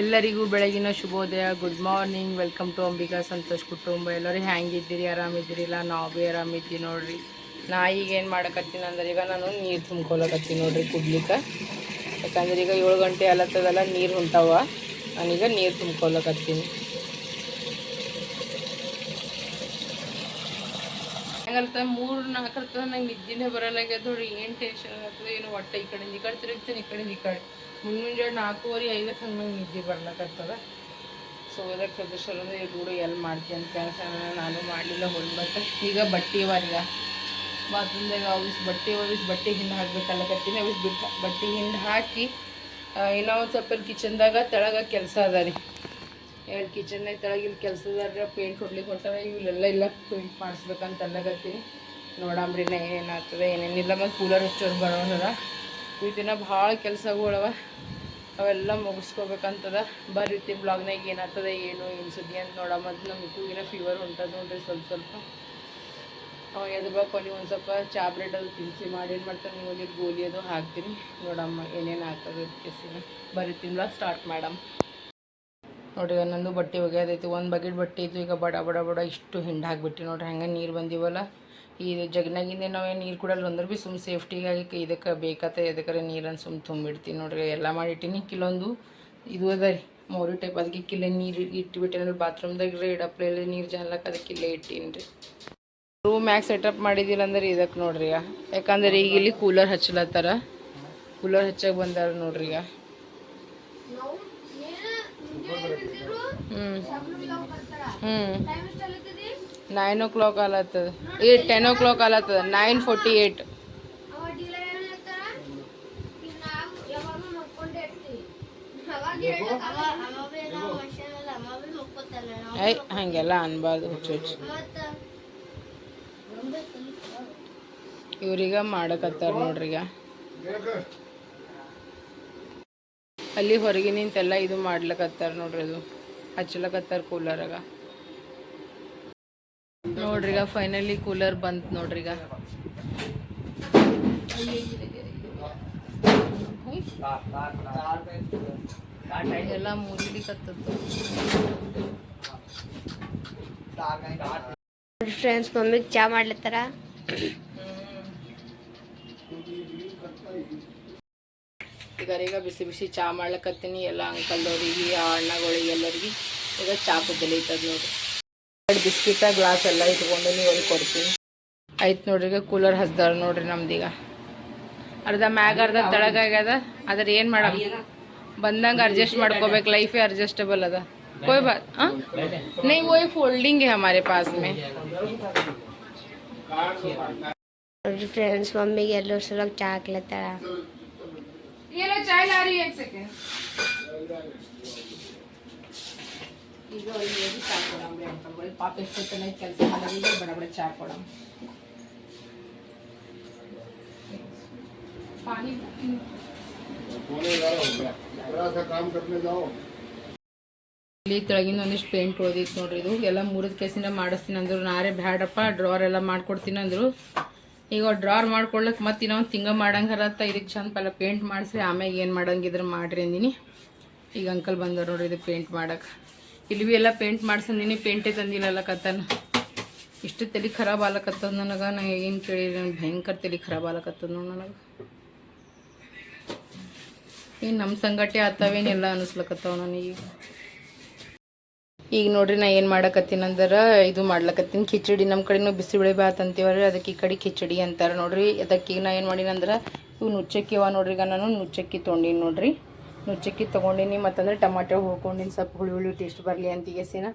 ಎಲ್ಲರಿಗೂ ಬೆಳಗಿನ ಶುಭೋದಯ. Good morning welcome to Ambika Santosh ಕುಟುಂಬ ಎಲ್ಲರೂ ಹ್ಯಾಂಗಿದ್ದೀರಿ? ಆರಾಮಿದ್ದೀರಿಲ್ಲ? ನಾವು ಭೀ ಆರಾಮಿದ್ದೀವಿ ನೋಡ್ರಿ. ನಾ ಈಗ ಏನು ಮಾಡಕತ್ತೀನಿ ಅಂದ್ರೆ ಈಗ ನಾನು ನೀರು ತುಂಬ್ಕೊಳಕತ್ತೀನಿ ನೋಡ್ರಿ ಕುಡ್ಲಿಕ್ಕೆ. ಯಾಕಂದ್ರೆ ಈಗ ಏಳು ಗಂಟೆ ಅಲತ್ತದಲ್ಲ, ನೀರು ಹೊಂಟಾವ. ನಾನೀಗ ನೀರು ತುಂಬ್ಕೊಳಕತ್ತೀನಿ. ಹಂಗಲ್ತ ಮೂರು ನಾಲ್ಕು ನಂಗೆ ನಿದ್ದೆನೇ ಬರಲಾಗ್ಯದ ನೋಡಿ ಏನು ಟೆನ್ಷನ್ ಆಗ್ತದೆ ಏನು ಹೊಟ್ಟೆ ಈ ಕಡೆಯಿಂದ ಈ ಕಡೆ, ತಿರುಗ್ತೀನಿ ಈ ಕಡೆಯಿಂದ ಈ ಕಡೆ. ಮುಂಜಾನೆ ನಾಲ್ಕೂವರೆ ಐದಕ್ಕೆ ಹಂಗೆ ನಂಗೆ ನಿದ್ದೆ ಬರ್ಲಕತ್ತದ. ಸೊ ಅದಕ್ಕೆ ಸದಸ್ಯರು ರೂಢಿ ಎಲ್ಲಿ ಮಾಡ್ತೀನಿ ಅಂತ ಕೆಲಸ ನಾನು ಮಾಡಲಿಲ್ಲ ಹೊಲ್ಬತ್ತ ಈಗ ಬಟ್ಟೆ ಈಗ ಬಾತ್ರೂಮ್ದಾಗ ಅವಿಸ್ ಬಟ್ಟೆ ಅವಿಸ್ ಬಟ್ಟೆ ಹಿಂದೆ ಹಾಕ್ಬೇಕಲ್ಲಕತ್ತೀನಿ ಅವಿಸ್ ಬಿಟ್ಟು ಬಟ್ಟೆ ಹಿಂದೆ ಹಾಕಿ ಇನ್ನೂ ಒಂದು ಸ್ವಲ್ಪ ಕಿಚನ್ದಾಗ ತೆಳಗ ಕೆಲಸ ಅದ ರೀ. ಎರಡು ಕಿಚನ್ನಾಗ ತೆಳಗಿಲ್ಲಿ ಕೆಲಸದಾರ ಪೇಂಟ್ ಹೊಡ್ಲಿಕ್ಕೆ ಹೊಂಟಾವ ಇವೆಲ್ಲ ಇಲ್ಲ, ಪೇಂಟ್ ಮಾಡಿಸ್ಬೇಕಂತ ಅಲ್ಲಗತ್ತೀನಿ ನೋಡಂಬ್ರಿ ಏನೇನಾಗ್ತದೆ ಏನೇನಿಲ್ಲ, ಮತ್ತು ಕೂಲರ್ ಹಚ್ಚೋರು ಬರೋಣದ ದಿನ ಭಾಳ ಕೆಲಸಗಳವ ಅವೆಲ್ಲ ಮುಗಿಸ್ಕೋಬೇಕಂತದ ಬರೀತಿ ಬ್ಲಾಗ್ನಾಗ ಏನಾಗ್ತದ, ಏನು ಏನು ಸುದ್ದಿ ಅಂತ ನೋಡಮ್ಮ ಅಂತ ನಮ್ಮ ಕೂಗಿನ ಫೀವರ್ ಹೊಂಟದ ನೋಡ್ರಿ ಸ್ವಲ್ಪ ಸ್ವಲ್ಪ. ಅವ ಎದ್ಬೇಕು, ನೀವು ಒಂದು ಸ್ವಲ್ಪ ಚಾ ಬ್ರೆಡ್ ಅದು ತಿನ್ಸಿ ಮಾಡಿ ಏನು ಮಾಡ್ತಾರೆ, ನೀವು ಒಂದಿಟ್ಟು ಗೋಲಿ ಅದು ಹಾಕ್ತೀನಿ. ನೋಡಮ್ಮ ಏನೇನು ಆಗ್ತದೆ ಕೆಸಿನ ಬರೀತೀನಿ ಬ್ಲಾಗ್ ಸ್ಟಾರ್ಟ್ ಮಾಡಮ್. ನೋಡಿ ನಂದು ಬಟ್ಟೆ ಒಗೆಯೋದೈತಿ, ಒಂದು ಬಕೆಟ್ ಬಟ್ಟೆ ಇತ್ತು, ಈಗ ಬಡ ಬಡ ಬಡ ಇಷ್ಟು ಹಿಂಡು ಹಾಕ್ಬಿಟ್ಟು ನೋಡ್ರಿ, ಹಂಗೆ ನೀರು ಬಂದಿವಲ್ಲ. ಈ ಜಗ್ನಾಗಿಂದ ನಾವೇನು ನೀರು ಕುಡಲ್ಲ ಅಂದ್ರೆ ಭೀ ಸುಮ್ಮ ಸೇಫ್ಟಿಗಾಗಿ ಇದಕ್ಕೆ ಬೇಕಾತ ಎದಕ್ಕರೆ ನೀರನ್ನು ಸುಮ್ಮ ತುಂಬಿಡ್ತೀನಿ ನೋಡ್ರಿ. ಎಲ್ಲ ಮಾಡಿಟ್ಟಿನಿ. ಕಿಲೊಂದು ಇದು ಅದ ರೀ. ಮೋರಿ ಟೈಪ್ ಅದಕ್ಕೆ ಕಿಲ್ಲೆ ನೀರು ಇಟ್ಬಿಟ್ಟೇನಲ್ಲ ಬಾತ್ರೂಮ್ದಾಗ ರೀ ಇಡಪ್ಲೇ ನೀರು ಜಾನ್ಲಕ್ಕ ಅದಕ್ಕೆ ಇಲ್ಲೇ ಇಟ್ಟೀನಿ ರೀ. ರೂಮ್ ಯಾಕೆ ಸೆಟಪ್ ಮಾಡಿದಿಲ್ಲ ಅಂದ್ರೆ ಇದಕ್ಕೆ ನೋಡ್ರಿ ಈಗ. ಯಾಕಂದ್ರೆ ಈಗ ಇಲ್ಲಿ ಕೂಲರ್ ಹಚ್ಚಲತ್ತಾರ. ಕೂಲರ್ ಹಚ್ಚಕ್ಕೆ ಬಂದಾರ ನೋಡ್ರಿ ಈಗ. ಹ್ಞೂ ಹ್ಞೂ ನೈನ್ ಓ ಕ್ಲಾಕ್ ಆಲತ್ತದ. ಏ ಟೆನ್ ಓ ಕ್ಲಾಕ್ ಆಲತ್ತದ. ನೈನ್ ಫೋರ್ಟಿ ಏಯ್ಟ್ ಐ ಹಾಗೆಲ್ಲ ಅನ್ಬಾರ್ದು, ಹುಚ್ಚು ಹುಚ್ಚು. ಇವ್ರೀಗ ಮಾಡಕತ್ತಾರ ನೋಡ್ರಿ ಈಗ. ಅಲ್ಲಿ ಹೊರಗೆ ನಿಂತೆಲ್ಲ ಇದು ಮಾಡ್ಲಕತ್ತಾರ ನೋಡ್ರಿ ಅದು. ಹಚ್ಲಕತ್ತಾರ ಕೂಲರಾಗ ನೋಡ್ರಿ ಈಗ ಫೈನಲಿ ಕೂಲರ್ ಬಂತು ನೋಡ್ರಿ ಈಗ ಎಲ್ಲ ಮುರಿಲಿಕತ್ತದ್ದು ಫ್ರೆಂಡ್ಸ್ ಮಮ್ಮಿಗೆ ಚಾ ಮಾಡ್ಲತ್ತಾರ? ಈಗ ಈಗ ಬಿಸಿ ಬಿಸಿ ಚಾ ಮಾಡ್ಲಕತ್ತೀನಿ. ಎಲ್ಲ ಅಂಕಲ್ದವ್ರಿಗೆ ಆ ಅಣ್ಣಗಳಿಗೆ ಎಲ್ಲರಿಗೆ ಈಗ ಚಾ ಕುದ್ದಲೈತದ ನೋಡ್ರಿ. ಎರಡು ಬಿಸ್ಕಿಟ ಗ್ಲಾಸ್ ಎಲ್ಲ ಇಟ್ಕೊಂಡು ನೀವು ಅವ್ರಿಗೆ ಕೊಡ್ತೀನಿ ಆಯ್ತು ನೋಡ್ರಿ ಈಗ ಕೂಲರ್ ಹಸ್ದಾರ ನೋಡ್ರಿ ನಮ್ದೀಗ ಅರ್ಧ ಮ್ಯಾಗ ಅರ್ಧ ತೆಳಗಾಗ್ಯದ ಅದ್ರ ಏನು ಮಾಡಮ್ ಬಂದಂಗೆ ಅಡ್ಜಸ್ಟ್ ಮಾಡ್ಕೋಬೇಕು ಲೈಫೇ ಅಡ್ಜಸ್ಟಬಲ್ ಅದ कोई बात हाँ नहीं वो फोल्डिंग है हमारे पास में ನೋಡ್ರಿ ಫ್ರೆಂಡ್ಸ್ ಮಮ್ಮಿಗೆ ಎಲ್ಲರ ಸಲ ಚಾ ಹಾಕ್ಲತ್ತಾರ ये लो चाय ला रही है एक सेकेंड ಇದು ಅವ್ರಿಗೆ ಹೋಗಿ ಕೊಡಂಬ್ರಿ ಅನ್ಕೊಂಡ್ಕೊಳ್ಳಿ ಪಾಪ ಎಷ್ಟು ಕೆಲಸ ಮಾಡೋದು ಬಡ ಬಡ ಚಾ ಕೊಡಂಬ ಇಲ್ಲಿ ಕೆಳಗಿಂದ ಒಂದಿಷ್ಟು ಪೇಂಟ್ ಓದಿತ್ತು ನೋಡ್ರಿ ಇದು. ಎಲ್ಲ ಮೂರದ ಕೇಸಿಂದ ಮಾಡಿಸ್ತೀನಿ ಅಂದ್ರು. ನಾರೇ ಬ್ಯಾಡಪ್ಪ ಡ್ರಾರ್ ಎಲ್ಲ ಮಾಡ್ಕೊಡ್ತೀನಿ ಅಂದರು. ಈಗ ಡ್ರಾರ್ ಮಾಡ್ಕೊಳಕ್ಕೆ ಮತ್ತೆ ಇನ್ನೊಂದು ತಿಂಗ ಮಾಡಂಗಾರತ್ತ ಇದಕ್ಕೆ ಚಂದ ಪಲ್ಲ ಪೇಂಟ್ ಮಾಡಿಸ್ರಿ. ಆಮ್ಯಾಗ ಏನು ಮಾಡಂಗಿದ್ರೆ ಮಾಡ್ರಿ ಅಂದಿನಿ. ಈಗ ಅಂಕಲ್ ಬಂದರು ನೋಡ್ರಿ ಇದು ಪೇಂಟ್ ಮಾಡಕ್ಕೆ ಇಲ್ಲಿ ಎಲ್ಲ ಪೇಂಟ್ ಮಾಡ್ಸಂದಿನಿ ಪೇಂಟೇ ತಂದಿಲ್ಲಲ್ಲ ಕತ್ತನ ಇಷ್ಟು ತಲೆ ಖರಾಬ್ ಆಲಕತ್ತದ ನನಗೆ. ನಾ ಏನು ಕೇಳಿ ನನಗೆ ಭಯಂಕರ ತಲೆ ಖರಾಬ್ ಆಲಕತ್ತದ ನೋಡಿ ನನಗೆ. ಏನು ನಮ್ಮ ಸಂಗಟೆ ಆತಾವೇನೆಲ್ಲ ಅನಿಸ್ಲಕತ್ತವ ನನಗೆ ಈಗ. ನೋಡ್ರಿ ನಾ ಏನು ಮಾಡಕತ್ತೀನಿ ಅಂದ್ರೆ, ಇದು ಮಾಡ್ಲಕತ್ತೀನಿ. ಕಿಚಡಿ ನಮ್ಮ ಕಡೆನೂ ಬಿಸಿಬೇಳೆ ಬಾತ್ ಅಂತೀವ್ರಿ, ಅದಕ್ಕೆ ಈ ಕಡೆ ಕಿಚಡಿ ಅಂತಾರೆ ನೋಡ್ರಿ. ಅದಕ್ಕೆ ಈಗ ನಾ ಏನು ಮಾಡೀನಿ ಅಂದ್ರೆ, ಇವು ನುಚ್ಚಕ್ಕಿ ನೋಡ್ರಿ ಈಗ ನಾನು ನುಚ್ಚಕ್ಕಿ ತೊಗೊಂಡಿನಿ ನೋಡ್ರಿ. ನುಚ್ಚಕ್ಕಿ ತೊಗೊಂಡಿನಿ, ಮತ್ತಂದ್ರೆ ಟಮಾಟೊ ಹುಳ್ಕೊಂಡಿನಿ ಸ್ವಲ್ಪ ಹುಳಿ ಹುಳಿ ಟೇಸ್ಟ್ ಬರಲಿ ಅಂತ ಈಗಸಿನ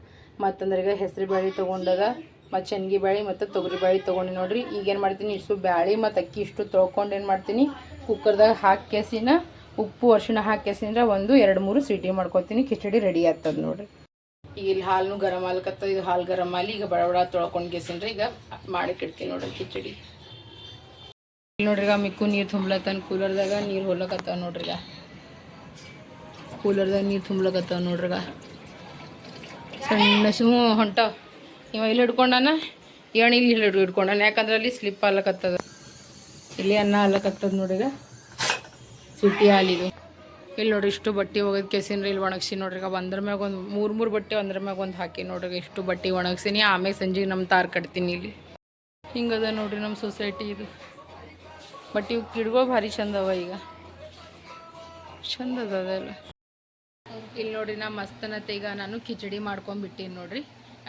ಮತ್ತಂದ್ರೆ ಹೆಸರು ಬೇಳೆ ತೊಗೊಂಡಾಗ, ಮತ್ತು ಶನಗಿ ಬೇಳೆ ಮತ್ತು ತೊಗರಿ ಬೇಳೆ ತೊಗೊಂಡು ನೋಡ್ರಿ. ಈಗ ಏನು ಮಾಡ್ತೀನಿ, ಇಷ್ಟು ಬ್ಯಾಳಿ ಮತ್ತು ಅಕ್ಕಿ ಇಷ್ಟು ತೊಳ್ಕೊಂಡು ಏನು ಮಾಡ್ತೀನಿ ಕುಕ್ಕರ್ದಾಗ ಹಾಕ್ಯಸಿನ ಉಪ್ಪು ಅರಿಶಿಣ ಹಾಕಿ ಕೆಸಿಂದ್ರೆ ಒಂದು ಎರಡು ಮೂರು ಸೀಟಿ ಮಾಡ್ಕೊತೀನಿ, ಕಿಚಡಿ ರೆಡಿ ಆಗ್ತದೆ ನೋಡ್ರಿ. ಈಗ ಇಲ್ಲಿ ಹಾಲು ಗರಂ ಆಲ್ಕತ್ತ ಇದು ಹಾಲು ಗರಂ ಆಲಿ ಈಗ ಬಡ ಬಡ ತೊಳ್ಕೊಂಡು ಗೆಸಿನ್ರಿ ಈಗ ಮಾಡಿಕ್ಕಿಡ್ತೀನಿ ನೋಡ್ರಿ ಕಿಚಡಿ. ನೋಡ್ರಿ ಈಗ ಮಿಕ್ಕು ನೀರು ತುಂಬ್ಲತ್ತಾನ ಕೂಲರ್ದಾಗ ನೀರು ಹೊಲಕತ್ತಾವ ನೋಡ್ರಿ ಈಗ. ಕೂಲರ್ದಾಗ ನೀರು ತುಂಬ್ಲಕತ್ತಾವ ನೋಡ್ರಗ. ಸಣ್ಣ ಸು ಹೊಂಟಾವ. ಇವ ಇಲ್ಲಿ ಹಿಡ್ಕೊಂಡಾನ ಏಣಿ ಇಲ್ಲಿ ಹಿಡ್, ಹಿಡ್ಕೊಂಡಾನ. ಯಾಕಂದ್ರೆ ಅಲ್ಲಿ ಸ್ಲಿಪ್ ಆಗ್ಲಕತ್ತದ ಇಲ್ಲಿ ಅನ್ನ ಆಗ್ಲಕತ್ತದ ನೋಡ್ರಿಗ. ಸಿಟಿ ಹಾಲಿದು ಇಲ್ಲಿ ನೋಡ್ರಿ ಇಷ್ಟು ಬಟ್ಟೆ ಹೋಗೋದು ಕೆಸಿನ್ರಿ ಇಲ್ಲಿ ಒಣಗಿಸಿ ನೋಡ್ರಿಗ. ಒಂದ್ರ ಮ್ಯಾಗ ಒಂದು ಮೂರು ಮೂರು ಬಟ್ಟೆ ಒಂದ್ರ ಮ್ಯಾಗ ಒಂದು ಹಾಕಿ ನೋಡ್ರಿ ಇಷ್ಟು ಬಟ್ಟೆ ಒಣಗಿಸಿನಿ ಆಮೇಲೆ ಸಂಜೆಗೆ ನಮ್ಮ ತಾರ್ ಕಟ್ತೀನಿ ಇಲ್ಲಿ. ಹಿಂಗದ ನೋಡ್ರಿ ನಮ್ಮ ಸೊಸೈಟಿ ಇದು. ಬಟ್ ಇವು ಗಿಡಗಳು ಭಾರಿ ಚಂದವ ಈಗ. ಚಂದ ಅದ ಅದೆಲ್ಲ. ಇಲ್ಲಿ ನೋಡ್ರಿ ನಾ ಮಸ್ತನತ್ತೆ ಈಗ ನಾನು ಕಿಚಡಿ ಮಾಡ್ಕೊಂಡ್ಬಿಟ್ಟೀನಿ ನೋಡ್ರಿ.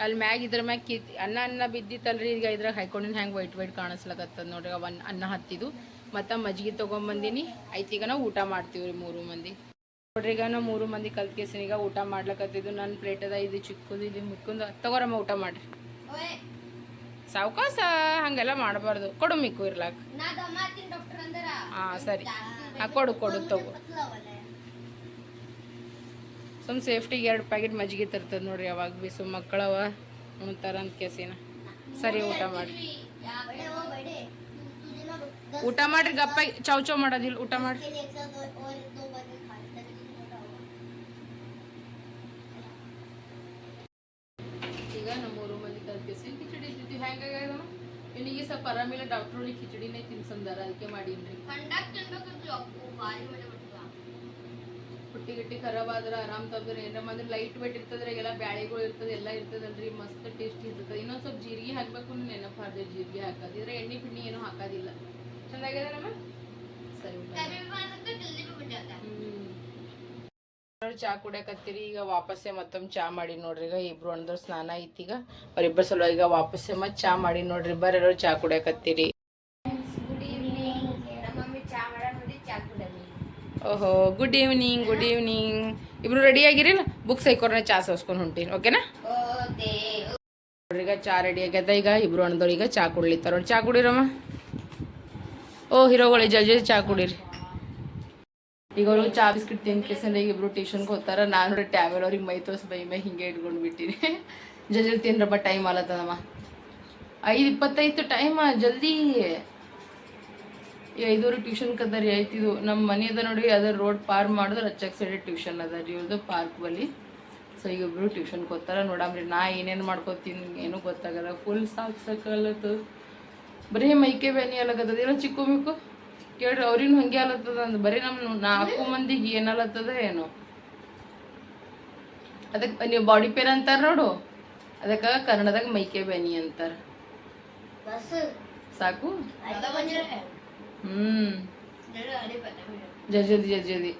ಅಲ್ಲಿ ಮ್ಯಾಗ ಇದ್ರ ಮ್ಯಾಗ ಕಿ ಅನ್ನ ಅನ್ನ ಬಿದ್ದಿತ್ತಲ್ರಿ ಈಗ ಇದ್ರಾಗ ಹೈಕೊಂಡಿನ ಹ್ಯಾಂಗೆ ವೈಟ್ ವೈಟ್ ಕಾಣಿಸ್ಲಕತ್ತದ ನೋಡ್ರಿ ಅವನ್ ಅನ್ನ ಹತ್ತಿದ್ದು. ಮತ್ತು ಮಜ್ಜಿಗೆ ತೊಗೊಂಬಂದಿನಿ. ಆಯ್ತು ಈಗ ನಾವು ಊಟ ಮಾಡ್ತೀವಿ ರೀ ಮೂರು ಮಂದಿ. ನೋಡ್ರಿ ಈಗ ನಾವು ಮೂರು ಮಂದಿ ಕಲ್ತ್ಕೇಸಿನ ಈಗ ಊಟ ಮಾಡ್ಲಕತ್ತಿದ್ದು. ನನ್ನ ಪ್ಲೇಟ್ ಅದ ಇದು ಚಿಕ್ಕದು ಇದು ಮಿಕ್ಕುಂದು. ತಗೋರಮ್ಮ ಊಟ ಮಾಡ್ರಿ. ಸಾವುಕಾಸ ಹಂಗೆಲ್ಲ ಮಾಡಬಾರ್ದು. ಕೊಡು ಮಿಕ್ಕು ಇರ್ಲಾಕ. ಹಾಂ ಸರಿ. ಹಾಂ ಕೊಡು ಕೊಡು ತಗೋ. ಸುಮ್ ಸೇಫ್ಟಿಗೆ ಎರಡು ಪ್ಯಾಕೆಟ್ ಮಜ್ಜಿಗೆ ತರ್ತದೆ ನೋಡ್ರಿ ಯಾವಾಗ ಬಿ ಸುಮ್ ಮಕ್ಕಳವ ಉಣ್ತಾರ ಅಂತ ಕೇಸಿನ. ಸರಿ, ಊಟ ಮಾಡಿ. ಊಟ ಮಾಡ್ರಿ, ಗಪ್ಪ ಚೌ ಚೌ ಮಾಡೋದಿಲ್ಲ ಊಟ ಮಾಡ್ರಿ. ಈಗ ನಮ್ಮ ಮೂರು ಮಂದಿ ತರ್ಕೇಸಿ ಕಿಚಡಿ ಇದ್ದಿದ್ದು ಹೆಂಗಾಗ್ಯದ ಇವನಿಗೆ ಸ್ವಲ್ಪ ಆರಾಮಿಲ್ಲ ಡಾಕ್ಟ್ರು ಕಿಚಡಿನೇ ತಿನ್ಸಂದಾರ, ಅದಕ್ಕೆ ಮಾಡೀನ್ರಿ. ಹುಟ್ಟಿ ಗಿಟ್ಟಿ ಖರಾಬ್ ಆದ್ರೆ ಆರಾಮ್ ತಗೋರಿ ಏನ್ರ ಅಂದ್ರೆ ಲೈಟ್ ವೇಟ್ ಇರ್ತದ್ರೆ ಎಲ್ಲ ಬ್ಯಾಳಿಗಳು ಇರ್ತದೆ, ಎಲ್ಲ ಇರ್ತದಲ್ರಿ. ಮಸ್ತ್ ಟೇಸ್ಟ್ ಇರ್ತದೆ. ಇನ್ನೊಂದ್ ಸ್ವಲ್ಪ ಜೀರಿಗೆ ಹಾಕ್ಬೇಕು ನೆನಪು ಹಾರ್ದೆ ಜೀರಿಗೆ ಹಾಕೋದು. ಇದ್ರೆ ಎಣ್ಣೆ ಪಿಣ್ಣಿ ಏನೂ ಹಾಕೋದಿಲ್ಲ. ಚೆನ್ನಾಗಿದೆ ನಮ್ಮ ಸರಿ ಚಾ ಕುಡಿಯಕತ್ತೀರಿ. ಈಗ ವಾಪಸ್ಸೆ ಮತ್ತೊಮ್ಮೆ ಚಾ ಮಾಡಿ ನೋಡ್ರಿ. ಈಗ ಇಬ್ರು ಅಂದ್ರೆ ಸ್ನಾನ ಐತಿ ಈಗ. ಅವ್ರಿಬ್ಬರ ಸಲುವಾಗಿ ಈಗ ವಾಪಸ್ಸೆ ಮತ್ತೆ ಚಾ ಮಾಡಿ ನೋಡ್ರಿ. ಬರೋರು ಚಾ ಕುಡಿಯಕತ್ತೀರಿ. ಓಹೋ ಗುಡ್ ಈವ್ನಿಂಗ್ ಗುಡ್ ಈವ್ನಿಂಗ್ ಇಬ್ರು ರೆಡಿ ಆಗಿರಿಲ್ಲ ಬುಕ್ಸ್ ಐಕೋರ್ನ ಚಾ ಸೋಸ್ಕೊಂಡು ಹೊಂಟೀನಿ ಓಕೆನಾ ಈಗ ಚಾ ರೆಡಿ ಆಗ್ಯದ ಈಗ, ಇಬ್ರು ಅಣ್ಣದವ್ರು ಈಗ ಚಾ ಕುಡ್ಲಿತ್ತಾರ. ಚಾ ಕುಡಿರಮ್ಮ. ಓ ಹೀರೋಗಳು ಜಲ್ದಿ ಚಾ ಕುಡೀರಿ. ಈಗ ಅವ್ರಿಗೆ ಚಾ ಬಿಸ್ಕಿಟ್ ತಿನ್ ಕೇಸಂದ್ರೆ ಈಗ ಇಬ್ರು ಟ್ಯೂಷನ್ಗೆ ಹೋಗ್ತಾರ. ನಾನು ನೋಡಿ ಟ್ಯಾವೆಲ್ ಅವ್ರಿಗೆ ಮೈ ತೋರಿಸ್ ಬೈ ಮೈ ಹಿಂಗೆ ಇಟ್ಕೊಂಡು ಬಿಟ್ಟಿನಿ. ಜಲ್ದಿ ತಿನ್ರಪ್ಪ ಟೈಮ್ ಅಲ್ಲತ್ತದಮ್ಮ ಐದು ಇಪ್ಪತ್ತೈದು ಟೈಮ್ ಜಲ್ದಿ. ಈ ಐದೂರು ಟ್ಯೂಷನ್ ಕದ ರೀ ಆಯ್ತಿದು ನಮ್ಮ ಮನೆ ಅದ ನೋಡಿ ಅದರ ರೋಡ್ ಪಾರ್ ಮಾಡಿದ್ರೆ ಹಚ್ಚಕ್ಕೆ ಸೈಡ್ ಟ್ಯೂಷನ್ ಅದ ರೀ. ಇವ್ರದ್ದು ಪಾರ್ಕ್ ಬಲ್ಲಿ. ಸೊ ಈಗ ಟ್ಯೂಷನ್ ಟ್ಯೂಷನ್ಗೆ ಹೋಗ್ತಾರ ನೋಡಮ್ರಿ ನಾ ಏನೇನು ಮಾಡ್ಕೋತೀನಿ ಏನೂ ಗೊತ್ತಾಗಲ್ಲ. ಫುಲ್ ಸಾಕು ಸಾಕಲ್ಲತ್ತದ ಬರೀ ಮೈಕೆ ಬೇನಿ ಅಲ್ಲಕತ್ತದ ಏನೋ ಚಿಕ್ಕು ಮಿಕ್ಕು. ಕೇಳ್ರಿ ಅವ್ರಿನ ಹಂಗೆ ಅಲತ್ತದ ಅಂದ್. ಬರೀ ನಮ್ಮ ನಾಲ್ಕು ಮಂದಿಗೆ ಏನಲ್ಲತ್ತದ ಏನೋ. ಅದಕ್ಕೆ ನೀವು ಬಾಡಿ ಪೇನ್ ಅಂತಾರ ನೋಡು. ಅದಕ್ಕೆ ಕನ್ನಡದಾಗ ಮೈಕೆ ಬೇನಿ ಅಂತಾರ. ಸಾಕು. ಹ್ಮ್. ಜಲ್ದಿ ಜಲ್ದಿ ಜಲ್ದಿ. ಜಲ್ದಿ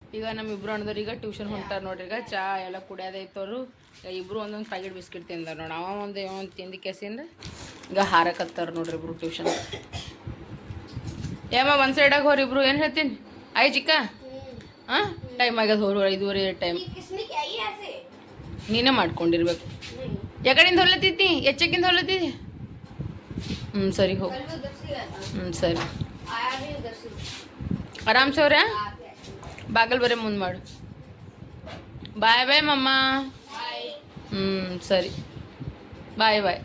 ಈಗ ನಮ್ಮ ಇಬ್ರು ಅಣ್ಣದವ್ರು ಈಗ ಟ್ಯೂಷನ್ ಹೊಂಟಾರ ನೋಡ್ರಿ ಈಗ ಚಾ ಎಲ್ಲ ಕುಡಿಯೋದೈತವ್ರು ಈಗ ಇಬ್ರು ಒಂದೊಂದು ಪ್ಯಾಕೆಟ್ ಬಿಸ್ಕಿಟ್ ತಿಂದಾರ ನೋಡಿ ಅವ ಒಂದು ಒಂದು ತಿಂದು ಕೆಸಿಂದ ಈಗ ಹಾರಕತ್ತಾರ ನೋಡ್ರಿ ಇಬ್ರು ಟ್ಯೂಷನ್ ಏಮ ಒಂದು ಸೈಡಾಗ ಹೋರಿ ಇಬ್ರು ಏನು ಹೇಳ್ತೀನಿ? ಆಯ್ ಚಿಕ್ಕ. ಹಾಂ ಟೈಮ್ ಆಗ್ಯದ ಹೋರು ಐದುವರೆ ಟೈಮ್ ನೀನೇ ಮಾಡ್ಕೊಂಡಿರ್ಬೇಕು. ಯಾಕಡಿಂದ ಹೊಲತ್ತಿದ್ದಿ ಎಚ್ಚಕ್ಕಿಂದ ಹೊಲತ್ತಿದ್ದಿ ಹ್ಞೂ ಸರಿ ಹೋಗು. ಹ್ಞೂ ಸರಿ. ಆರಾಮ್ಸೆ ಅವ್ರೆ? ಬಾಗಲ್ ಬರೀ ಮುಂದೆ ಮಾಡು. ಬಾಯ್ ಬಾಯ್, ಮಮ್ಮ. ಹ್ಞೂ ಸರಿ. ಬಾಯ್ ಬಾಯ್.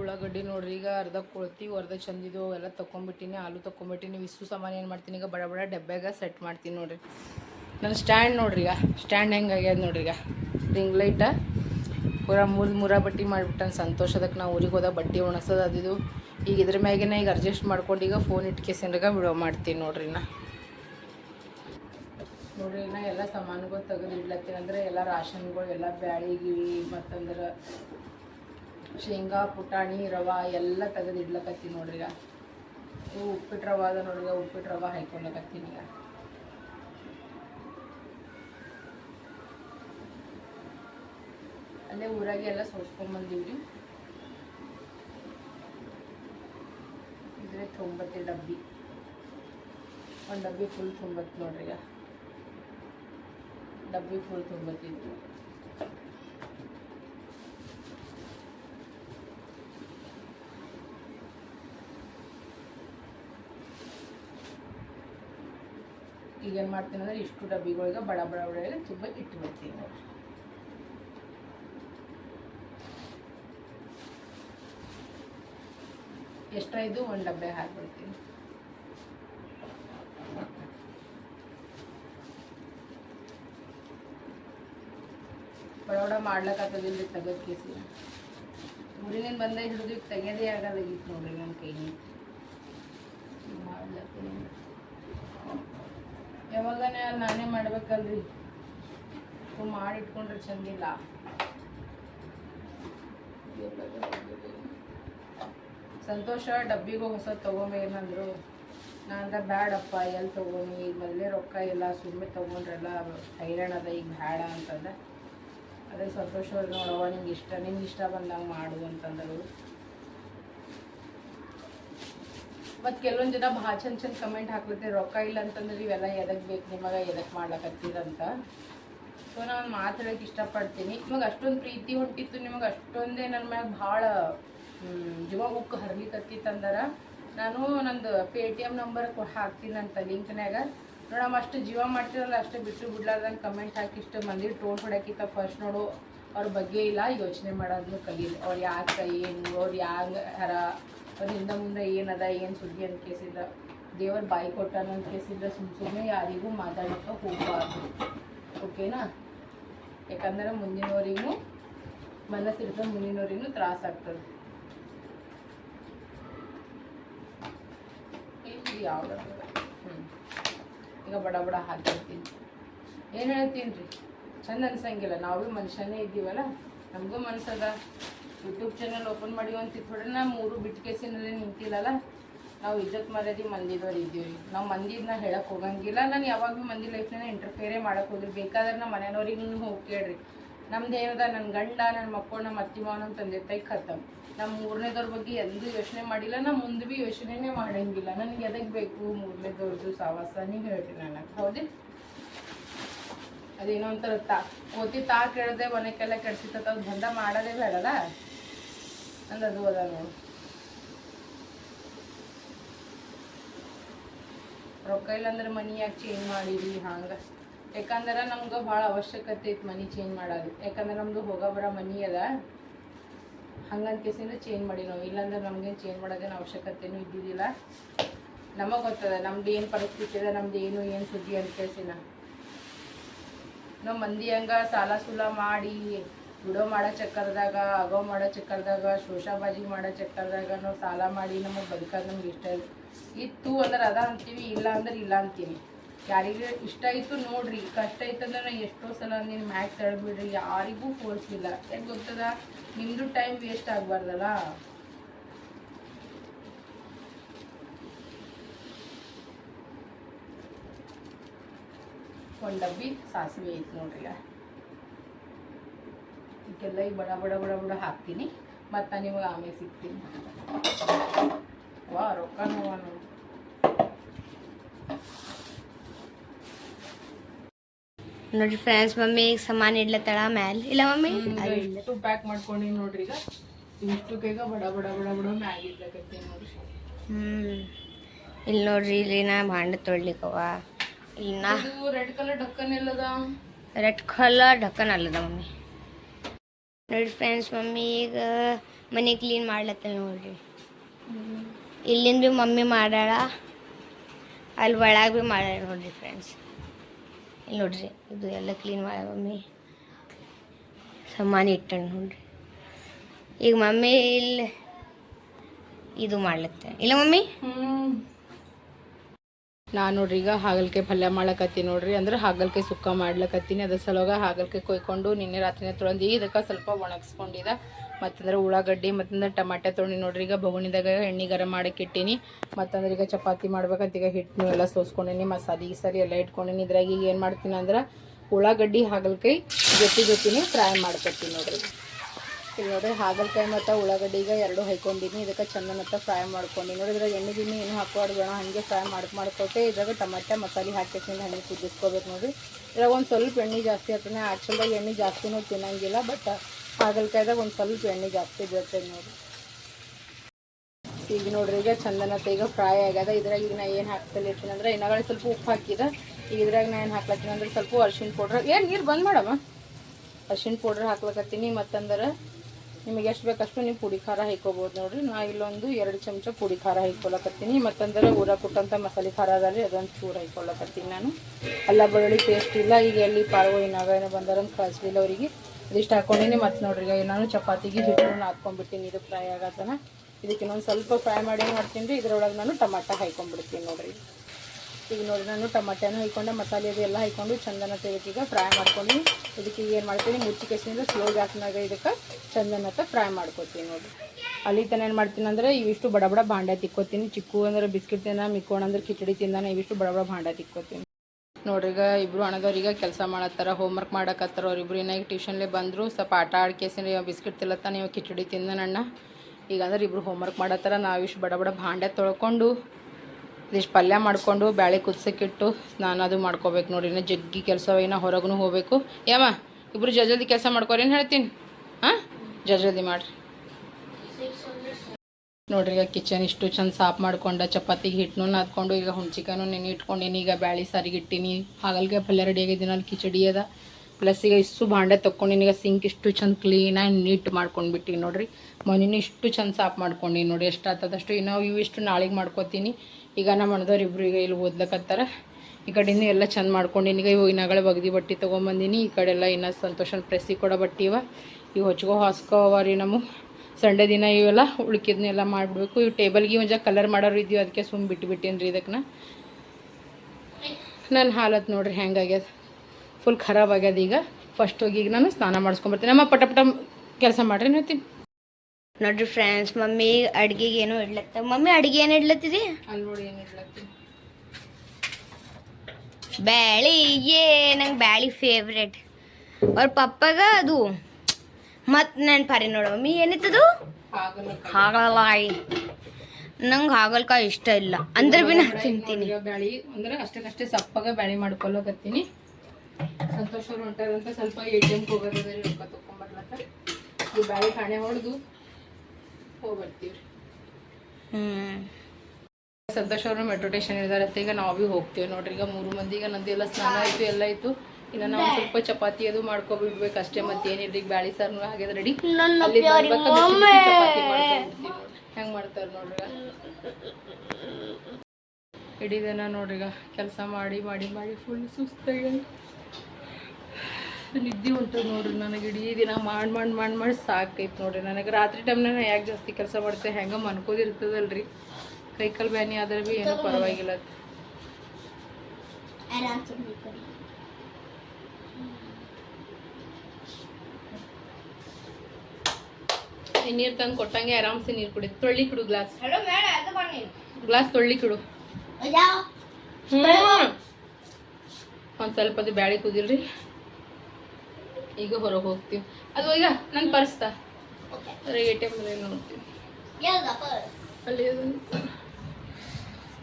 ಉಳ್ಳಾಗಡ್ಡಿ ನೋಡ್ರಿ, ಈಗ ಅರ್ಧ ಕೊಳ್ತೀವಿ ಅರ್ಧ ಚಂದಿದ್ದು ಎಲ್ಲ ತೊಗೊಂಬಿಟ್ಟಿನಿ ಆಲೂ ತೊಗೊಂಬಿಟ್ಟಿನಿ ವಿಸು ಸಾಮಾನು ಏನು ಮಾಡ್ತೀನಿ, ಈಗ ಬಡ ಬಡ ಡಬ್ಬ್ಯಾಗ ಸೆಟ್ ಮಾಡ್ತೀನಿ ನೋಡ್ರಿ. ನನ್ನ ಸ್ಟ್ಯಾಂಡ್ ನೋಡ್ರಿ ಈಗ. ಸ್ಟ್ಯಾಂಡ್ ಹೆಂಗೆ ಆಗ್ಯದ ನೋಡ್ರಿ ಈಗ. ರಿಂಗ್ ಲೈಟ ಪೂರ ಮೂರು ಮೂರ ಬಟ್ಟೆ ಮಾಡಿಬಿಟ್ಟು ಸಂತೋಷದಕ್ಕೆ ನಾವು ಊರಿಗೆ ಹೋದಾಗ ಬಟ್ಟೆ ಒಣಗ್ಸೋದು ಅದಿದು ಈಗ ಇದ್ರ ಮ್ಯಾಗಿನ ಈಗ ಅಡ್ಜಸ್ಟ್ ಮಾಡ್ಕೊಂಡು ಈಗ ಫೋನ್ ಇಟ್ಕೇಸಿನಾಗ ವಿಡಿಯೋ ಮಾಡ್ತೀನಿ ನೋಡ್ರಿ ನಾ ನೋಡ್ರಿ ನಾ ಎಲ್ಲ ಸಾಮಾನುಗಳು ತೆಗೆದು ಇಡ್ಲತ್ತೀನಿ ಅಂದ್ರೆ ಎಲ್ಲ ರಾಷನ್ಗಳು ಎಲ್ಲ ಬ್ಯಾಳಿ ಗಿಳಿ ಮತ್ತಂದ್ರೆ ಶೇಂಗಾ, ಪುಟಾಣಿ, ರವಾ ಎಲ್ಲ ತೆಗೆದು ಇಡ್ಲಕತ್ತೀನಿ ನೋಡ್ರಿ ಈಗ. ಉಪ್ಪಿಟ್ಟು ರವ ಅದ ನೋಡ್ರಿ ಉಪ್ಪಿಟ್ಟು ರವ ಹಾಕ್ಕೊಳಕತ್ತೀನಿ ಈಗ. ಅಲ್ಲೇ ಊರಾಗೆ ಎಲ್ಲ ರೀ ಇದ್ರೆ ತೊಂಬತ್ತೆ ಡಬ್ಬಿ. ಒಂದು ಡಬ್ಬಿ ಫುಲ್ ತೊಂಬತ್ತು ನೋಡ್ರಿ ಈಗ. ಡಬ್ಬಿ ಫುಲ್ ತೊಂಬತ್ತಿತ್ತು ಈಗ ಏನು ಮಾಡ್ತೀನಿ ಅಂದ್ರೆ ಇಷ್ಟು ಡಬ್ಬಿಗಳಿಗೆ ಬಡ ಬಡ ಬಡ ತುಂಬ ಇಟ್ಟು ಬರ್ತೀನಿ ನೋಡ್ರಿ. ಎಷ್ಟಾಯ್ತು ಒಂದು ಡಬ್ಬೆ ಹಾಕ್ಬಿಡ್ತೀನಿ. ಬಡವಡ ಮಾಡ್ಲಕ್ಕತ್ತದಿಲ್ಲ ತೆಗೆದು ಕೇಸಿ. ಊರಿನಿಂದ ಬಂದ ಹಿಡಿದು ತೆಗೆಯೋದೇ ಆಗೋದಾಗಿತ್ತು ನೋಡ್ರಿ ನನ್ನ ಕೈಗೆ ಮಾಡ್ಲತ್ತೀನಿ. ಯಾವಾಗನೇ ಅಲ್ಲಿ ನಾನೇ ಮಾಡ್ಬೇಕಲ್ರಿ. ಮಾಡಿಟ್ಕೊಂಡ್ರೆ ಚಂದಿಲ್ಲ. ಸಂತೋಷ, ಡಬ್ಬಿಗೂ ಹೊಸ ತಗೊಂಬೇಕಂದ್ರು ನಾನು ಅಂದ್ರೆ ಬ್ಯಾಡಪ್ಪ ಎಲ್ಲಿ ತೊಗೊಂಡು? ಈಗ ಮೊದಲೇ ರೊಕ್ಕ ಇಲ್ಲ ಸುಮ್ಮನೆ ತೊಗೊಂಡ್ರೆಲ್ಲ ಹೈರಾಣ ಅದ ಈಗ ಬ್ಯಾಡ ಅಂತಂದ. ಅದೇ ಸಂತೋಷ ನೋಡವ ನಿಂಗೆ ಇಷ್ಟ ನಿಂಗೆ ಇಷ್ಟ ಬಂದಂಗೆ ಮಾಡು ಅಂತಂದರು. ಮತ್ತು ಕೆಲವೊಂದು ಜನ ಭಾಳ ಚಂದ ಚಂದ ಕಮೆಂಟ್ ಹಾಕ್ಲತ್ತೆ ರೊಕ್ಕ ಇಲ್ಲ ಅಂತಂದ್ರೆ ಇವೆಲ್ಲ ಎದಕ್ಕೆ ಬೇಕು? ನಿಮಗೆ ಎದಕ್ಕೆ ಮಾಡ್ಲಕತ್ತಿದಂತ ಸೊ ನಾನು ಮಾತಾಡೋಕೆ ಇಷ್ಟಪಡ್ತೀನಿ. ನಿಮಗೆ ಅಷ್ಟೊಂದು ಪ್ರೀತಿ ಹೊಂಟಿತ್ತು ನಿಮಗೆ ಅಷ್ಟೊಂದೇ ನನ್ನ ಮ್ಯಾಗ ಭಾಳ ಜೀವ ಉಕ್ಕು ಹರ್ಲಿಕತ್ತಿತ್ತಂದ್ರೆ ನಾನು ನಂದು ಪೇ ಟಿ ಎಂ ನಂಬರ್ ಹಾಕ್ತೀನಂತ ಲಿಂಕ್ನಾಗ ನೋಡಮ್ಮ ಅಷ್ಟು ಜೀವ ಮಾಡ್ತಿರಲ್ಲ, ಅಷ್ಟು ಬಿಟ್ಟು ಬಿಡ್ಲಾರ್ದಂಗೆ ಕಮೆಂಟ್ ಹಾಕಿ ಇಷ್ಟು ಮಂದಿ ಟೋನ್ ಹೊಡ್ಯಾಕಿತ್ತ ಫಸ್ಟ್ ನೋಡು. ಅವ್ರ ಬಗ್ಗೆ ಇಲ್ಲ, ಯೋಚನೆ ಮಾಡೋದನ್ನು ಕಲೀಲಿ. ಅವ್ರು ಯಾಕೆ, ಏನು, ಅವ್ರು ಯಾವ ಹರ, ಅವ್ರ ಹಿಂದೆ ಮುಂದೆ ಏನದ ಏನು ಸುದ್ದಿ ಅಂತ ಕೇಸಿದ್ದ ದೇವರ ಬಾಯಿ ಕೊಟ್ಟಾನ ಅಂತ ಕೇಸಿದ್ರೆ ಸುಮ್ಮ ಸುಮ್ಮನೆ ಯಾರಿಗೂ ಮಾತಾಡೋಕೆ ಹೋಗಬಾರ್ದು. ಓಕೆನಾ? ಯಾಕಂದ್ರೆ ಮುಂದಿನವರಿಗೂ ಮನಸ್ಸಿರ್ತದೆ ಮುಂದಿನವರಿಗೂ ತ್ರಾಸ ಆಗ್ತದೆ ಇದು ಯಾವ್ದಾದ್ರು ಹ್ಞೂ ಈಗ ಬಡ ಬಡ ಹಾಕಿರ್ತೀನಿ ಏನು ಹೇಳ್ತೀನಿ ರೀ ಚಂದ ಅನ್ಸಂಗಿಲ್ಲ. ನಾವು ಭೀ ಮನುಷ್ಯನೇ ಇದ್ದೀವಲ್ಲ? ನಮಗೂ ಮನ್ಸದ. ಯೂಟ್ಯೂಬ್ ಚಾನಲ್ ಓಪನ್ ಮಾಡಿ ಅಂತ ಥೋಡೆ ನಾ ಮೂರು ಬಿಟ್ಟು ಕೇಸಿನಲ್ಲಿ ನಿಂತಿಲ್ಲಲ್ಲ? ನಾವು ಇಜ್ಜತ್ ಮರ್ಯಾದೆ ಮಂದಿದವ್ರು ಇದ್ದೀವಿ ನಾವು ಮಂದಿನ ಹೇಳಕ್ಕೆ ಹೋಗಂಗಿಲ್ಲ. ನಾನು ಯಾವಾಗ ಭೀ ಮಂದಿ ಲೈಫ್ನ ಇಂಟರ್ಫಿಯರೇ ಮಾಡಕ್ಕೆ ಹೋಗಿರಿ ಬೇಕಾದ್ರೆ ನಮ್ಮ ಮನೆಯವ್ರಿಗೆ ಹೋಗಿ ಕೇಳ್ರಿ. ನಮ್ದು ಏನದ? ನನ್ನ ಗಂಡ ನನ್ನ ಮಕ್ಕಳು ನಮ್ಮ ಅತ್ತಿ, ಮಾವ ನಮ್ಮ ತಂದೆ, ತಾಯಿ ಖತಮ್. ನಮ್ಮ ಮೂರನೇದವ್ರ ಬಗ್ಗೆ ಎಂದೂ ಯೋಚನೆ ಮಾಡಿಲ್ಲ ನಾ ಮುಂದೆ ಭೀ ಯೋಚನೆನೇ ಮಾಡಂಗಿಲ್ಲ. ನನಗೆ ಎದಕ್ಕೆ ಬೇಕು ಮೂರನೇದವ್ರದ್ದು ಸಾವಾಸ? ನೀವು ಹೇಳ್ರಿ ನನಗೆ ಹೌದೇ ಅದೇನೋ ಒಂಥರ ತಾ ಓತಿ ತಾ ಕೇಳದೆ ಮನೆಗೆಲ್ಲ ಕೆಡ್ಸಿತ್ತ ಅದು ದಂಧ ಮಾಡೋದೇ ಬೇಡಲ್ಲ ಅಂದದು ಅದು ಅದ ನೋಡು. ರೊಕ್ಕ ಇಲ್ಲಂದ್ರೆ ಮನಿ ಯಾಕೆ ಚೇಂಜ್ ಮಾಡಿರಿ ಹಂಗೆ? ಯಾಕಂದ್ರೆ ನಮ್ಗೆ ಭಾಳ ಅವಶ್ಯಕತೆ ಐತಿ ಮನಿ ಚೇಂಜ್ ಮಾಡೋದು. ಯಾಕಂದ್ರೆ ನಮ್ಮದು ಹೋಗೋ ಬರೋ ಮನಿ ಅದ. ಹಂಗಂತ ಕೇಸಿಂದ ಚೇಂಜ್ ಮಾಡಿ ನಾವು. ಇಲ್ಲಾಂದ್ರೆ ನಮ್ಗೇನು ಚೇಂಜ್ ಮಾಡೋದೇನು ಅವಶ್ಯಕತೆನೂ ಇದ್ದಿದ್ದಿಲ್ಲ. ನಮಗೆ ಗೊತ್ತದ, ನಮ್ದು ಏನು ಪರಿಸ್ಥಿತಿ ಇದೆ ನಮ್ದು ಏನು ಏನು ಸುದ್ದಿ ಅಂತ ಕೇಸಿನ ನಾವು ಮಂದಿ ಹಂಗ ಸಾಲ ಸುಲ ಮಾಡಿ ಬಿಡೋ ಮಾಡೋ ಚಕ್ಕರ್ದಾಗ ಆಗೋ ಮಾಡೋ ಚಕ್ಕರ್ದಾಗ, ಶೋಷಾಬಾಜಿ ಮಾಡೋ ಚಕ್ಕರ್ದಾಗ ನಾವು ಸಾಲ ಮಾಡಿ ನಮಗೆ ಬದುಕೋದು ನಮ್ಗೆ ಇಷ್ಟ ಇತ್ತು ಅಂದ್ರೆ ಅದ ಅಂತೀವಿ, ಇಲ್ಲ ಅಂದ್ರೆ ಇಲ್ಲ ಅಂತೀವಿ. ಯಾರಿಗೆ ಇಷ್ಟ ಇತ್ತು ನೋಡ್ರಿ, ಕಷ್ಟ ಇತ್ತಂದ್ರೆ ನಾ ಎಷ್ಟೋ ಸಲ ನೀನು ಮ್ಯಾಚ್ ತಳ್ಬಿಡ್ರಿ ಯಾರಿಗೂ ಫೋರ್ಸಿಲ್ಲ ಯಾಕೆ ಗೊತ್ತದ? ನಿಮ್ಮದು ಟೈಮ್ ವೇಸ್ಟ್ ಆಗಬಾರ್ದಲ್ಲ. ಒಂದು ಡಬ್ಬಿ ಸಾಸಿವೆ ಐತೆ ನೋಡ್ರಿ. ಇದಕ್ಕೆಲ್ಲ ಈಗ ಬಡ ಬಡ ಬಡ ಬಡ ಹಾಕ್ತೀನಿ. ಮತ್ತು ನಾನು ನಿಮಗೆ ಆಮೇಲೆ ಸಿಗ್ತೀನಿ. ವಾ ರೊಕ್ಕ ನೋಡಿ ನೋಡ್ರಿ ಫ್ರೆಂಡ್ಸ್ ಮಮ್ಮಿ ಈಗ ಸಾಮಾನು ಇಡ್ಲತ್ತಾಳ ಮ್ಯಾಲ್. ಇಲ್ಲ ಮಮ್ಮಿ? ಪ್ಯಾಕ್ ಮಾಡ್ಕೊಂಡಿ ನೋಡ್ರಿ ಈಗ. ಇಷ್ಟು ಕೈಗ ಬಡ ಬಡ ಬಡ ಬಡ ಮ್ಯಾಗ ಇಡ್ಲಕತ್ತೀನಿ ನೋಡ್ರಿ. ಹ್ಮ್. ಇಲ್ಲಿ ನೋಡ್ರಿ ಇಲ್ಲಿ ನಾ ಭಾಂಡೆ ತೊಳ್ಲಿಕ್ಕವ. ಇಲ್ಲಿ ನಾ ರೆಡ್ ಕಲರ್ ಡಕ್ಕನ್ ಇಲ್ಲದ ರೆಡ್ ಕಲರ್ ಢಕ್ಕನ್ ಅಲ್ಲದ ಮಮ್ಮಿ. ನೋಡ್ರಿ ಫ್ರೆಂಡ್ಸ್ ಮಮ್ಮಿ ಈಗ ಮನೆ ಕ್ಲೀನ್ ಮಾಡ್ಲತ್ತ ನೋಡ್ರಿ. ಇಲ್ಲಿಂದ ಭೀ ಮಮ್ಮಿ ಮಾಡ್ಯಾಳ ಅಲ್ಲಿ ಒಳಗೆ ಭೀ ಮಾಡ್ಯಾಳ ನೋಡ್ರಿ ಫ್ರೆಂಡ್ಸ್ ಇಲ್ಲಿ ನೋಡ್ರಿ, ಇದು ಎಲ್ಲ ಕ್ಲೀನ್ ಮಾಡ ಮಮ್ಮಿ ಸಮಾನ ಇಟ್ಟಣ್ಣ ನೋಡ್ರಿ. ಈಗ ಮಮ್ಮಿ ಇಲ್ಲಿ ಇದು ಮಾಡ್ಲತ್ತೆ. ಇಲ್ಲ ಮಮ್ಮಿ? ನಾ ನೋಡ್ರಿ, ಈಗ ಹಾಗಲ್ಕಾಯಿ ಪಲ್ಯ ಮಾಡ್ಲಕತ್ತೀನಿ ನೋಡ್ರಿ, ಅಂದ್ರೆ ಹಾಗಲ್ಕಾಯಿ ಸುಕ್ಕ ಮಾಡ್ಲಕತ್ತೀನಿ. ಅದ್ರ ಸಲುವಾಗ ಹಾಗಲ್ಕಾಯಿ ಕೊಯ್ಕೊಂಡು ನಿನ್ನೆ ರಾತ್ರಿನೇ ತೊಳಂದು. ಇದಕ್ಕ ಸ್ವಲ್ಪ ಒಣಗಿಸ್ಕೊಂಡಿದ ಮತ್ತಂದ್ರೆ ಉಳ್ಳಾಗಡ್ಡಿ, ಮತ್ತಂದ್ರೆ ಟಮಾಟೆ ತೊಗೊಂಡು ನೋಡ್ರಿ. ಈಗ ಬಗುಣಿದಾಗ ಎಣ್ಣೆ ಗರಂ ಮಾಡಕ್ಕೆ ಇಟ್ಟೀನಿ. ಮತ್ತಂದ್ರೆ ಈಗ ಚಪಾತಿ ಮಾಡ್ಬೇಕಂತ ಈಗ ಹಿಟ್ಟು ಎಲ್ಲ ಸೋಸ್ಕೊಂಡೀನಿ, ಮಸಾಲೆ ಸರಿ ಎಲ್ಲ ಇಟ್ಕೊಂಡೀನಿ. ಇದ್ರಾಗ ಈಗ ಏನು ಮಾಡ್ತೀನಿ ಅಂದ್ರೆ ಉಳ್ಳಾಗಡ್ಡಿ, ಹಾಗಲಕಾಯಿ ಜೊತೆ ಜೊತೆನೇ ಫ್ರೈ ಮಾಡ್ಕೊತೀನಿ ನೋಡ್ರಿ. ಇಲ್ಲಿ ನೋಡ್ರಿ, ಹಾಗಲಕಾಯಿ ಮತ್ತು ಈಗ ಎರಡು ಹೈಕೊಂಡಿನಿ ಇದಕ್ಕೆ ಚಂದನತ್ತ ಫ್ರೈ ಮಾಡ್ಕೊಂಡಿನಿ ನೋಡಿ ಎಣ್ಣೆ ಗಿಣ್ಣೆ ಏನು ಹಾಕೋಡ್ ಬೇಡ ಹಾಗೆ ಫ್ರೈ ಮಾಡಿ ಮಾಡ್ಕೊಟ್ಟೆ ಇದ್ರಾಗ ಟಮಾಟೆ, ಮಸಾಲೆ ಹಾಕಿಸಿಂದ ಹಣ್ಣು ಕುದಿಸ್ಕೋಬೇಕು ನೋಡ್ರಿ. ಇದ್ರಾಗ ಒಂದು ಸ್ವಲ್ಪ ಎಣ್ಣೆ ಜಾಸ್ತಿ ಆಗ್ತದೆ ಆ್ಯಕ್ಚುಲಾಗಿ ಎಣ್ಣೆ ಜಾಸ್ತಿನೂ ತಿನ್ನಂಗಿಲ್ಲ, ಬಟ್ ಹಾಗಲಕಾಯ್ದಾಗ ಒಂದು ಸ್ವಲ್ಪ ಎಣ್ಣೆ ಜಾಸ್ತಿ ಬೀಳ್ತದೆ ನೋಡಿ. ಈಗ ನೋಡ್ರಿ, ಈಗ ಚಂದನ ಈಗ ಫ್ರೈ ಆಗ್ಯದ. ಇದ್ರಾಗ ಈಗ ನಾ ಏನು ಹಾಕ್ತಲಿರ್ತೀನಿ ಅಂದ್ರೆ ಇನ್ನೊಗಡೆ ಸ್ವಲ್ಪ ಉಪ್ಪು ಹಾಕಿದ. ಈಗ ಇದ್ರಾಗ ನಾ ಏನು ಹಾಕ್ಲತ್ತೀನಿ ಅಂದ್ರೆ, ಸ್ವಲ್ಪ ಅರ್ಶಿನ ಪೌಡ್ರ್. ಏನು ನೀರು ಬಂದ್ ಮಾಡಮ್ಮ? ಅರ್ಶಿನ ಪೌಡ್ರ್ ಹಾಕ್ಲಕತ್ತೀನಿ. ಮತ್ತಂದ್ರೆ ನಿಮಗೆ ಎಷ್ಟು ಬೇಕಷ್ಟು ನೀವು ಪುಡಿ ಖಾರ ಹಾಕೋಬೋದು ನೋಡ್ರಿ. ನಾ ಇಲ್ಲೊಂದು ಎರಡು ಚಮಚ ಪುಡಿ ಖಾರ ಹಾಕೊಳಕತ್ತೀನಿ ಮತ್ತಂದ್ರೆ ಊರ ಕೊಟ್ಟಂಥ ಮಸಾಲೆ ಖಾರ ಅದರಿ ಅದೊಂದು ಚೂರು ಹಾಕೊಳಕತ್ತೀನಿ ನಾನು. ಅಲ್ಲ, ಬೆಳ್ಳುಳ್ಳಿ ಟೇಸ್ಟ್ ಇಲ್ಲ. ಈಗ ಎಲ್ಲಿ ಪಾರ್ವ ಏನಾಗ ಏನೋ ಬಂದಾರಂತ ಕಳಿಸ್ಲಿಲ್ಲ ಅವರಿಗೆ. ಇದಿಷ್ಟು ಹಾಕೊಂಡಿನಿ. ಮತ್ತು ನೋಡ್ರಿ, ಈಗ ನಾನು ಚಪಾತಿಗೆ ಹಿಟ್ಟು ಹಾಕ್ಕೊಂಡ್ಬಿಡ್ತೀನಿ. ಇದು ಫ್ರೈ ಆಗತ್ತನ. ಇದಕ್ಕೆ ಇನ್ನೊಂದು ಸ್ವಲ್ಪ ಫ್ರೈ ಮಾಡಿ ಮಾಡ್ತೀನಿ ರೀ, ಇದ್ರೊಳಗೆ ನಾನು ಟಮಾಟ ಹಾಕ್ಕೊಂಡ್ಬಿಡ್ತೀನಿ ನೋಡ್ರಿ. ಈಗ ನೋಡಿ ನಾನು ಟಮಾಟೆನೂ ಹಾಕೊಂಡೆ ಮಸಾಲೆ ಅದು ಎಲ್ಲ ಹಾಕ್ಕೊಂಡು ಚಂದನ ಈಗ ಫ್ರೈ ಮಾಡ್ಕೊಂಡು ಇದಕ್ಕೆ ಈಗ ಏನು ಮಾಡ್ತೀನಿ, ಮುಚ್ಚಿ ಕೆಸಿಂದ ಸ್ಲೋ ಗ್ಯಾಸ್ನಾಗ ಇದಕ್ಕೆ ಚಂದನತ್ತ ಫ್ರೈ ಮಾಡ್ಕೊತೀನಿ ನೋಡಿ ಅಲ್ಲಿ ತನ ಏನು ಮಾಡ್ತೀನಿ ಅಂದರೆ, ಇವಿಷ್ಟು ಬಡ ಬಡ ಭಾಂಡೆ ತಿಕ್ಕೋತೀನಿ. ಚಿಕ್ಕು ಅಂದ್ರೆ ಬಿಸ್ಕಿಟ್ ತಿನ್ನ ಮಿಕ್ಕೋಣ ಅಂದ್ರೆ ಕಿಚಡಿ ತಿಂದಾನೆ, ಇವಿಷ್ಟು ಬಡ ಬಡ ಭಾಂಡೆ ತಿಕ್ಕೋತೀನಿ. ನೋಡ್ರಿ, ಈಗ ಇಬ್ರು ಅಣ್ಣದವ್ರೀಗ ಕೆಲಸ ಮಾಡತ್ತಾರ ಹೋಮ್ವರ್ಕ್ ಮಾಡಕತ್ತಾರ, ಅವ್ರಿಬ್ರು ಇನ್ನ ಈಗ ಟ್ಯೂಷನ್ಲೇ ಬಂದರು, ಸ್ವಲ್ಪ ಆಟ ಆಡ್ಕೇಸಿನ, ಬಿಸ್ಕಿಟ್ ತಿಲ್ಲತ್ತ, ನೀವು ಕಿಚಡಿ ತಿಂದನಣ್ಣ ಈಗ ಅಂದ್ರೆ ಇಬ್ರು ಹೋಮ್ವರ್ಕ್ ಮಾಡತ್ತಾರ ನಾವಿಷ್ಟು ಬಡ ಬಡ ಭಾಂಡೆ ತೊಳ್ಕೊಂಡು, ಇದಿಷ್ಟು ಪಲ್ಯ ಮಾಡಿಕೊಂಡು, ಬ್ಯಾಳೆ ಕುದ್ಸಕ್ಕಿಟ್ಟು ಸ್ನಾನ ಅದು ಮಾಡ್ಕೋಬೇಕು ನೋಡಿ ಇನ್ನು ಜಗ್ಗಿ ಕೆಲಸ ಇನ್ನು ಹೊರಗೂ ಹೋಗಬೇಕು. ಯಾವ ಇಬ್ರು ಜಲ್ದಿ ಕೆಲಸ ಮಾಡ್ಕೋರಿ, ಏನು ಹೇಳ್ತೀನಿ? ಹಾಂ? ಜಲ್ದಿ ಮಾಡಿರಿ. ನೋಡ್ರಿ, ಈಗ ಕಿಚನ್ ಇಷ್ಟು ಚಂದ ಸಾಫ್ ಮಾಡ್ಕೊಂಡ, ಚಪಾತಿ ಹಿಟ್ಟನ್ನು ನಾದ್ಕೊಂಡು, ಈಗ ಹುಣ್ಚಿಕಾನು ನೆನೆ ಇಟ್ಕೊಂಡೀನಿ, ಈಗ ಬ್ಯಾಳಿ ಸಾರಿಗೆ ಇಟ್ಟಿನಿ. ಹಾಗಲ್ಗೆ ಪಲ್ಯ ರೆಡಿ ಆಗಿದ್ದೀನಿ, ಅಲ್ಲಿ ಕಿಚಡಿ ಅದ. ಪ್ಲಸ್ ಈಗ ಇಷ್ಟು ಬಾಂಡೆ ತೊಗೊಂಡಿನಿ ಈಗ ಸಿಂಕ್ ಇಷ್ಟು ಚಂದ ಕ್ಲೀನಾಗಿ ನೀಟ್ ಮಾಡ್ಕೊಂಡ್ಬಿಟ್ಟಿನಿ ನೋಡ್ರಿ. ಮನೇನು ಇಷ್ಟು ಚಂದ ಸಾಫ್ ಮಾಡ್ಕೊಂಡಿನಿ ನೋಡಿ ಎಷ್ಟು ಆಗ್ತದಷ್ಟು ಇನ್ನು ಇವು ಇಷ್ಟು ನಾಳೆಗೆ ಮಾಡ್ಕೊತೀನಿ. ಈಗ ನಮ್ಮ ಅಣ್ಣದವ್ರು ಇಬ್ರು ಈಗ ಇಲ್ಲಿ ಓದ್ಲಕತ್ತಾರ. ಈ ಕಡೆಯಿಂದ ಎಲ್ಲ ಚಂದ ಮಾಡ್ಕೊಂಡಿನಿ. ಈಗ ಇವು ಇನ್ನಗಳೇ ಬಗ್ದಿ ಬಟ್ಟೆ ತೊಗೊಂಬಂದಿನಿ. ಈ ಕಡೆ ಎಲ್ಲ ಇನ್ನೂ ಸಂತೋಷನ ಪ್ರೆಸ್ಸಿಗೆ ಕೊಡೋ ಬಟ್ಟೆ ಇವ. ಹೊಚ್ಕೋ ಹಾಸ್ಕೋವ ರೀ ನಮ್ಮ ಸಂಡೇ ದಿನ ಇವೆಲ್ಲ ಉಳ್ಕಿದ್ನೆಲ್ಲ ಮಾಡಿಬಿಡ್ಬೇಕು. ಇವು ಟೇಬಲ್ಗೆ ಒಂಜ ಕಲರ್ ಮಾಡೋರು ಇದೀವಿ ಅದಕ್ಕೆ ಸುಮ್ಮ ಬಿಟ್ಟು ರೀ ಇದಕ್ಕೆ ನನ್ನ ಹಾಲತ್ ನೋಡ್ರಿ ಹೆಂಗಾಗ್ಯದ ಫುಲ್ ಖರಾಬ್ ಆಗ್ಯದ ಈಗ. ಫಸ್ಟ್ ಹೋಗಿ ಈಗ ನಾನು ಸ್ನಾನ ಮಾಡಿಸ್ಕೊಂಬರ್ತೀನಿ ನಮ್ಮ ಪಟ ಪಟ ಕೆಲಸ ಮಾಡ್ರಿ ನೋಡ್ತೀನಿ ನೋಡ್ರಿ ಫ್ರೆಂಡ್ಸ್ ಮಮ್ಮಿ ಅಡುಗೆಗೆ ಏನೋ ಇಡ್ಲತ್ತ? ಮಮ್ಮಿ ಅಡುಗೆ ಏನು ಇಡ್ಲತ್ತಿದೆ? ಅಲ್ಲಿ ನೋಡಿ ಏನು ಇಡ್ಲತ್ತೀನಿ ಬ್ಯಾಳಿ ಏ ನಂಗೆ ಬ್ಯಾಳಿ ಫೇವ್ರೇಟ್ ಅವ್ರ ಪಪ್ಪಗ ಅದು ಮತ್ತು ನೆನ್ಪಾರಿ ನೋಡು. ಮಮ್ಮಿ ಏನಿತ್ತದು ಹಾಗಲಕಾಯಿ. ನಂಗೆ ಹಾಗಲಕಾಯಿ ಇಷ್ಟ ಇಲ್ಲ. ಅಂದ್ರೆ ಬಿ ನಾ ತಿಂತೀನಿ ಬ್ಯಾಳಿ ಅಂದ್ರೆ ಅಷ್ಟಕ್ಕಷ್ಟೇ ಸಪ್ಪಗ ಬ್ಯಾಳಿ ಮಾಡ್ಕೊಳಕತ್ತೀನಿ. ಸಂತೋಷ್ ಅವ್ರು ಹೊಂಟಾರಂತ ಸ್ವಲ್ಪ ಎ ಟಿ ಎಮ್ಗೆ ಹೋಗೋದ್ರಿ ರೊಕ್ಕ ತೊಗೊಂಬರ್ಲತ್ತ ಈ ಬ್ಯಾಳಿ ಕಾಣೆ ಹೊಡೆದು ಹೋಗ್ಬರ್ತೀವಿ ಹ್ಮ್. ಸಂತೋಷ್ ಅವರು ಮೆಟ್ರೋ ಸ್ಟೇಷನ್ ಇದ್ದಾರೆ ಈಗ ನಾವು ಭೀ ಹೋಗ್ತೀವಿ ನೋಡ್ರಿ. ಈಗ ಮೂರು ಮಂದಿ ಈಗ ನಂದು ಎಲ್ಲ ಸ್ನಾನ ಆಯಿತು ಎಲ್ಲ ಆಯಿತು. ಇನ್ನು ನಾವು ಸ್ವಲ್ಪ ಚಪಾತಿ ಅದು ಮಾಡ್ಕೊಬಿಡ್ಬೇಕು ಅಷ್ಟೇ ಮತ್ತೆ ಏನಿಲ್ಲ ಈಗ ಬ್ಯಾಳಿ ಸಾರು ಆಗ್ಯದ ರೆಡಿ ಅಲ್ಲಿ ಚಪಾತಿ ಹೆಂಗೆ ಮಾಡ್ತಾರೆ ನೋಡ್ರಿ ಇಡೀ ದಿನ ನೋಡ್ರಿ ಈಗ ಕೆಲಸ ಮಾಡಿ ಮಾಡಿ ಮಾಡಿ ಫುಲ್ ಸುಸ್ತಾಗಿ ನಿದ್ದೆ ಹೊಂಟದ ನೋಡ್ರಿ ನನಗೆ ಇಡೀ ದಿನ. ಮಾಡಿ ಮಾಡಿ ಮಾಡಿ ಮಾಡಿ ಸಾಕೈತೆ ನೋಡ್ರಿ ನನಗೆ. ರಾತ್ರಿ ಟೈಮ್ನಾಗ ಯಾಕೆ ಜಾಸ್ತಿ ಕೆಲಸ ಮಾಡ್ತೆ ಹೆಂಗೆ ಮನ್ಕೋದಿರ್ತದಲ್ರಿ. ಕೈಕಲ್ ಬ್ಯಾನಿ ಆದ್ರೆ ಭೀ ಏನೂ ಪರವಾಗಿಲ್ಲ. ನೀರು ತಂದು ಕೊಟ್ಟಂಗೆ ಆರಾಮ್ಸೆ ನೀರು ಕುಡಿ. ತೊಳ್ಳಿ ಕುಡು ಗ್ಲಾಸ್. ಗ್ಲಾಸ್ ತೊಳ್ಳಿ ಕುಡು. ಒಂದು ಸ್ವಲ್ಪ ಅದು ಬ್ಯಾಳಿ ಕುದಿಲ್ರಿ ಈಗ ಹೊರಗೆ ಹೋಗ್ತೀವಿ. ಅದು ಈಗ ನನ್ನ ಪರ್ಸ್ತಾ ಎ ಟಿ ಎಂ ನೋಡ್ತೀವಿ ಅಲ್ಲಿ ಅದು-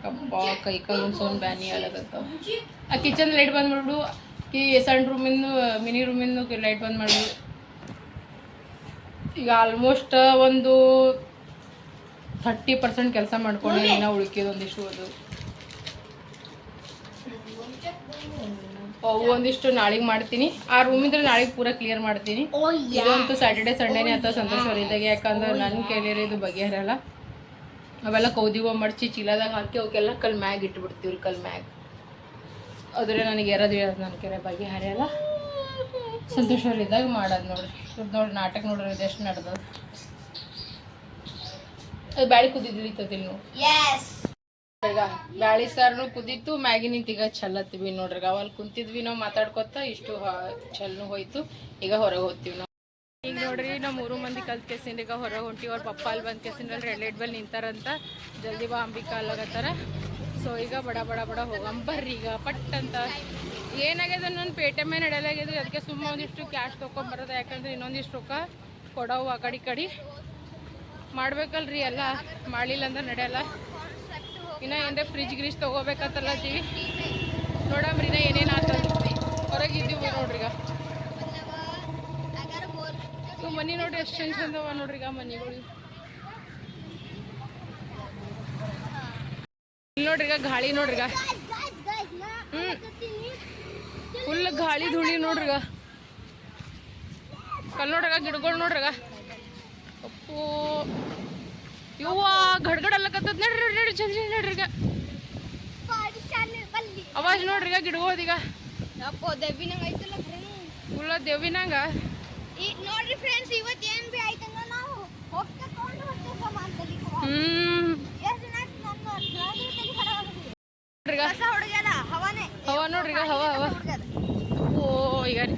ಅಪ್ಪ? ಕೈ ಕಾಲು ಸೌಂಡ್ ಬ್ಯಾನಿ ಆಗತ್ತವ ಆ ಕಿಚನ್ ಲೈಟ್ ಬಂದ್ ಮಾಡ್ಬಿಡು ಈ ಸಣ್ಣ ರೂಮಿಂದು ಮಿನಿ ರೂಮಿಂದು ಲೈಟ್ ಬಂದ್ ಮಾಡ್ಬಿಡು. ಈಗ ಆಲ್ಮೋಸ್ಟ್ ಒಂದು ಥರ್ಟಿ ಪರ್ಸೆಂಟ್ ಕೆಲಸ ಮಾಡ್ಕೊಂಡು ಇನ್ನ ಉಳ್ಕಿದ ಒಂದಿಷ್ಟು ಅದು. ಅವು ಒಂದಿಷ್ಟು ನಾಳೆಗೆ ಮಾಡ್ತೀನಿ. ಆ ರೂಮಿಂದ್ರೆ ನಾಳೆಗೆ ಪೂರ ಕ್ಲಿಯರ್ ಮಾಡ್ತೀನಿ. ಇದಂತೂ ಸ್ಯಾಟರ್ಡೆ ಸಂಡೇನೆ ಅಂತ ಸಂತೋಷ ಇದ್ದಾಗ ಯಾಕಂದ್ರೆ ನನ್ನ ಕೈಲಿರ ಇದು ಬಗೆಹರಲ್ಲ. ಅವೆಲ್ಲ ಕೌದಿವ ಮಡ್ಚಿ ಚೀಲದಾಗ ಹಾಕಿ ಅವಕ್ಕೆಲ್ಲ ಕಲ್ ಮ್ಯಾಗ್ ಇಟ್ಬಿಡ್ತೀವ್ರಿ ಕಲ್ ಮ್ಯಾಗ್ ಅದ್ರೆ ನನಗೆ ಹೇಳೋದು ನನ್ನ ಕೆರೆ ಬಗೆಹರಿಯಲ್ಲ ಸಂತೋಷ ಇದ್ದಾಗ ಮಾಡೋದು ನೋಡ್ರಿ. ಇದು ನೋಡ್ರಿ ನಾಟಕ ನೋಡ್ರಿ ಇದೆಷ್ಟು ನಡೆದದ. ಅದು ಬ್ಯಾಳಿ ಕುದಿದ್ರಿ ನೋಡಿ ಈಗ ಬ್ಯಾಳಿ ಸಾರು ಕುದೀತು ಮ್ಯಾಗಿ ನಿಂತೀಗ ಚಲ್ಲತ್ತೀವಿ ನೋಡ್ರಿ. ಈಗ ಅವಲ್ಲಿ ಕುಂತಿದ್ವಿ ನಾವು ಮಾತಾಡ್ಕೊತ ಇಷ್ಟು ಚಲ್ನು ಹೋಯ್ತು. ಈಗ ಹೊರಗೆ ಹೋಗ್ತೀವಿ ನಾವು. ಈಗ ನೋಡ್ರಿ ನಾವು ಮೂರು ಮಂದಿ ಕಲ್ತ್ ಕೇಸಿನ ಈಗ ಹೊರಗೆ ಹೊಂಟಿವಿ. ಅವ್ರ ಪಪ್ಪ ಅಲ್ಲಿ ಬಂದ್ ಕೇಸಿಂದ ಅಲ್ಲಿ ರೆಡ್ ಲೈಟ್ ಬಲ್ ನಿಂತಾರಂತ. ಜಲ್ದಿ ಬಾ ಅಂಬಿಕಾ ಅಲ್ಲಾಗತ್ತಾರ ಸೊ ಈಗ ಬಡ ಬಡ ಬಡ ಹೋಗಂಬರ್ರಿ ಈಗ ಪಟ್ ಅಂತ ಏನಾಗ್ಯದ ನನ್ನ ಪೇಟೆ ಮೇಲೆ ನಡೆಯಲಾಗ್ಯದ ಅದಕ್ಕೆ ಸುಮ್ಮ ಒಂದಿಷ್ಟು ಕ್ಯಾಶ್ ತೊಗೊಂಬರೋದು ಯಾಕಂದ್ರೆ ಇನ್ನೊಂದಿಷ್ಟು ರೊಕ್ಕ ಕೊಡವು ಆ ಕಡೆ ಕಡೆ. ಮಾಡ್ಬೇಕಲ್ರಿ ಎಲ್ಲ. ಮಾಡಿಲ್ಲ ಅಂದ್ರೆ ನಡೆಯಲ್ಲ. ಇನ್ನ ಏನ್ರ ಫ್ರಿಜ್ ಗ್ರಿಜ್ ತೊಗೋಬೇಕಂತಲ್ಲತ್ತೀವಿ ನೋಡಮ್ರಿ, ಇನ್ನ ಏನೇನು ಆಗ್ತದೆ. ಹೊರಗೆ ಇದ್ದೀವಿ ನೋಡ್ರಿ ಈಗ. ಸೊ ಮನಿ ನೋಡ್ರಿ, ಎಷ್ಟು ಚಂದ ಚಂದ ಅವ ನೋಡ್ರಿ ಈಗ ಮನಿಗಳು. ಇಲ್ಲಿ ನೋಡ್ರಿ ಈಗ ಗಾಳಿ ನೋಡ್ರಿ ಈಗ. ಹ್ಮ್. ಫುಲ್ ಗಾಳಿ ಧೂಳಿ ನೋಡ್ರಿ ಈಗ. ಕಲ್ ನೋಡ್ರಿಗ ಗಿಡಗಳು ನೋಡ್ರಿಗ ಅಪ್ಪು. ಇವ ಗಡ್ಗಡ್ ಅಲ್ಲಕತ್ತದ. ನಡ್ರಿ ನಡ್ರಿ ನೋಡಿ ಜಲ್ದಿ ನೋಡ್ರಿ ಈಗ. ಅವಾಜ್ ನೋಡ್ರಿ ಈಗ ಗಿಡಗಳದೀಗ ಫುಲ್ಲ ದೇವಿನಂಗ ನೋಡ್ರಿ ಫ್ರೆಂಡ್ಸ್ ಇವತ್ತು ಏನು ಬಿ ಆಯ್ತಂದ್ರ ನಾವು ಹೋಗ್ತಾ ಹ್ಮ್ ಎಷ್ಟು ದಿನ ನನ್ನ ತಲೆ ಖರಾಬ್ ಆಗಿದೆ ನೋಡ್ರಿ ಈಗ ಹೊಸ ಹುಡುಗ ಹವ ಹವ ಓ ಈಗ ರೀ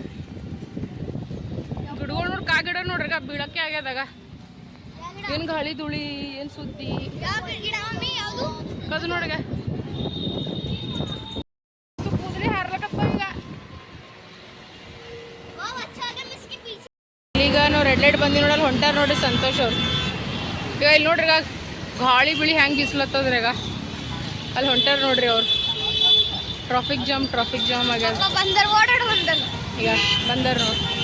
ಗಿಡಗಳು ನೋಡಿ ಕಾ ಗಿಡ ನೋಡ್ರಿ ಈಗ ಬೀಳಕ್ಕೆ ಆಗ್ಯದಾಗ ಏನ್ ಗಾಳಿ ಧೂಳಿ ಏನ್ ಸುದ್ದಿ? ಕದು ನೋಡಗ. ಕೂದಲಿ ಈಗ. ನಾವು ರೆಡ್ ಲೈಟ್ ಬಂದಿ ನೋಡಲ್ಲ ಹೊಂಟಾರ ನೋಡ್ರಿ ಸಂತೋಷ್ ಅವ್ರು. ಈಗ ಇಲ್ಲಿ ನೋಡ್ರಿ ಈಗ ಗಾಳಿ ಬಿಳಿ ಹೆಂಗೆ ಬಿಸ್ಲತ್ತದ್ರಿ ಈಗ. ಅಲ್ಲಿ ಹೊಂಟಾರ ನೋಡ್ರಿ ಅವ್ರು. ಟ್ರಾಫಿಕ್ ಜಾಮ್ ಟ್ರಾಫಿಕ್ ಜಾಮ್ ಆಗ್ಯಾವ ಬಂದರ್ ಓಡಾಡ ಬಂದರ್. ಈಗ ಬಂದರ್ ನೋಡಿ.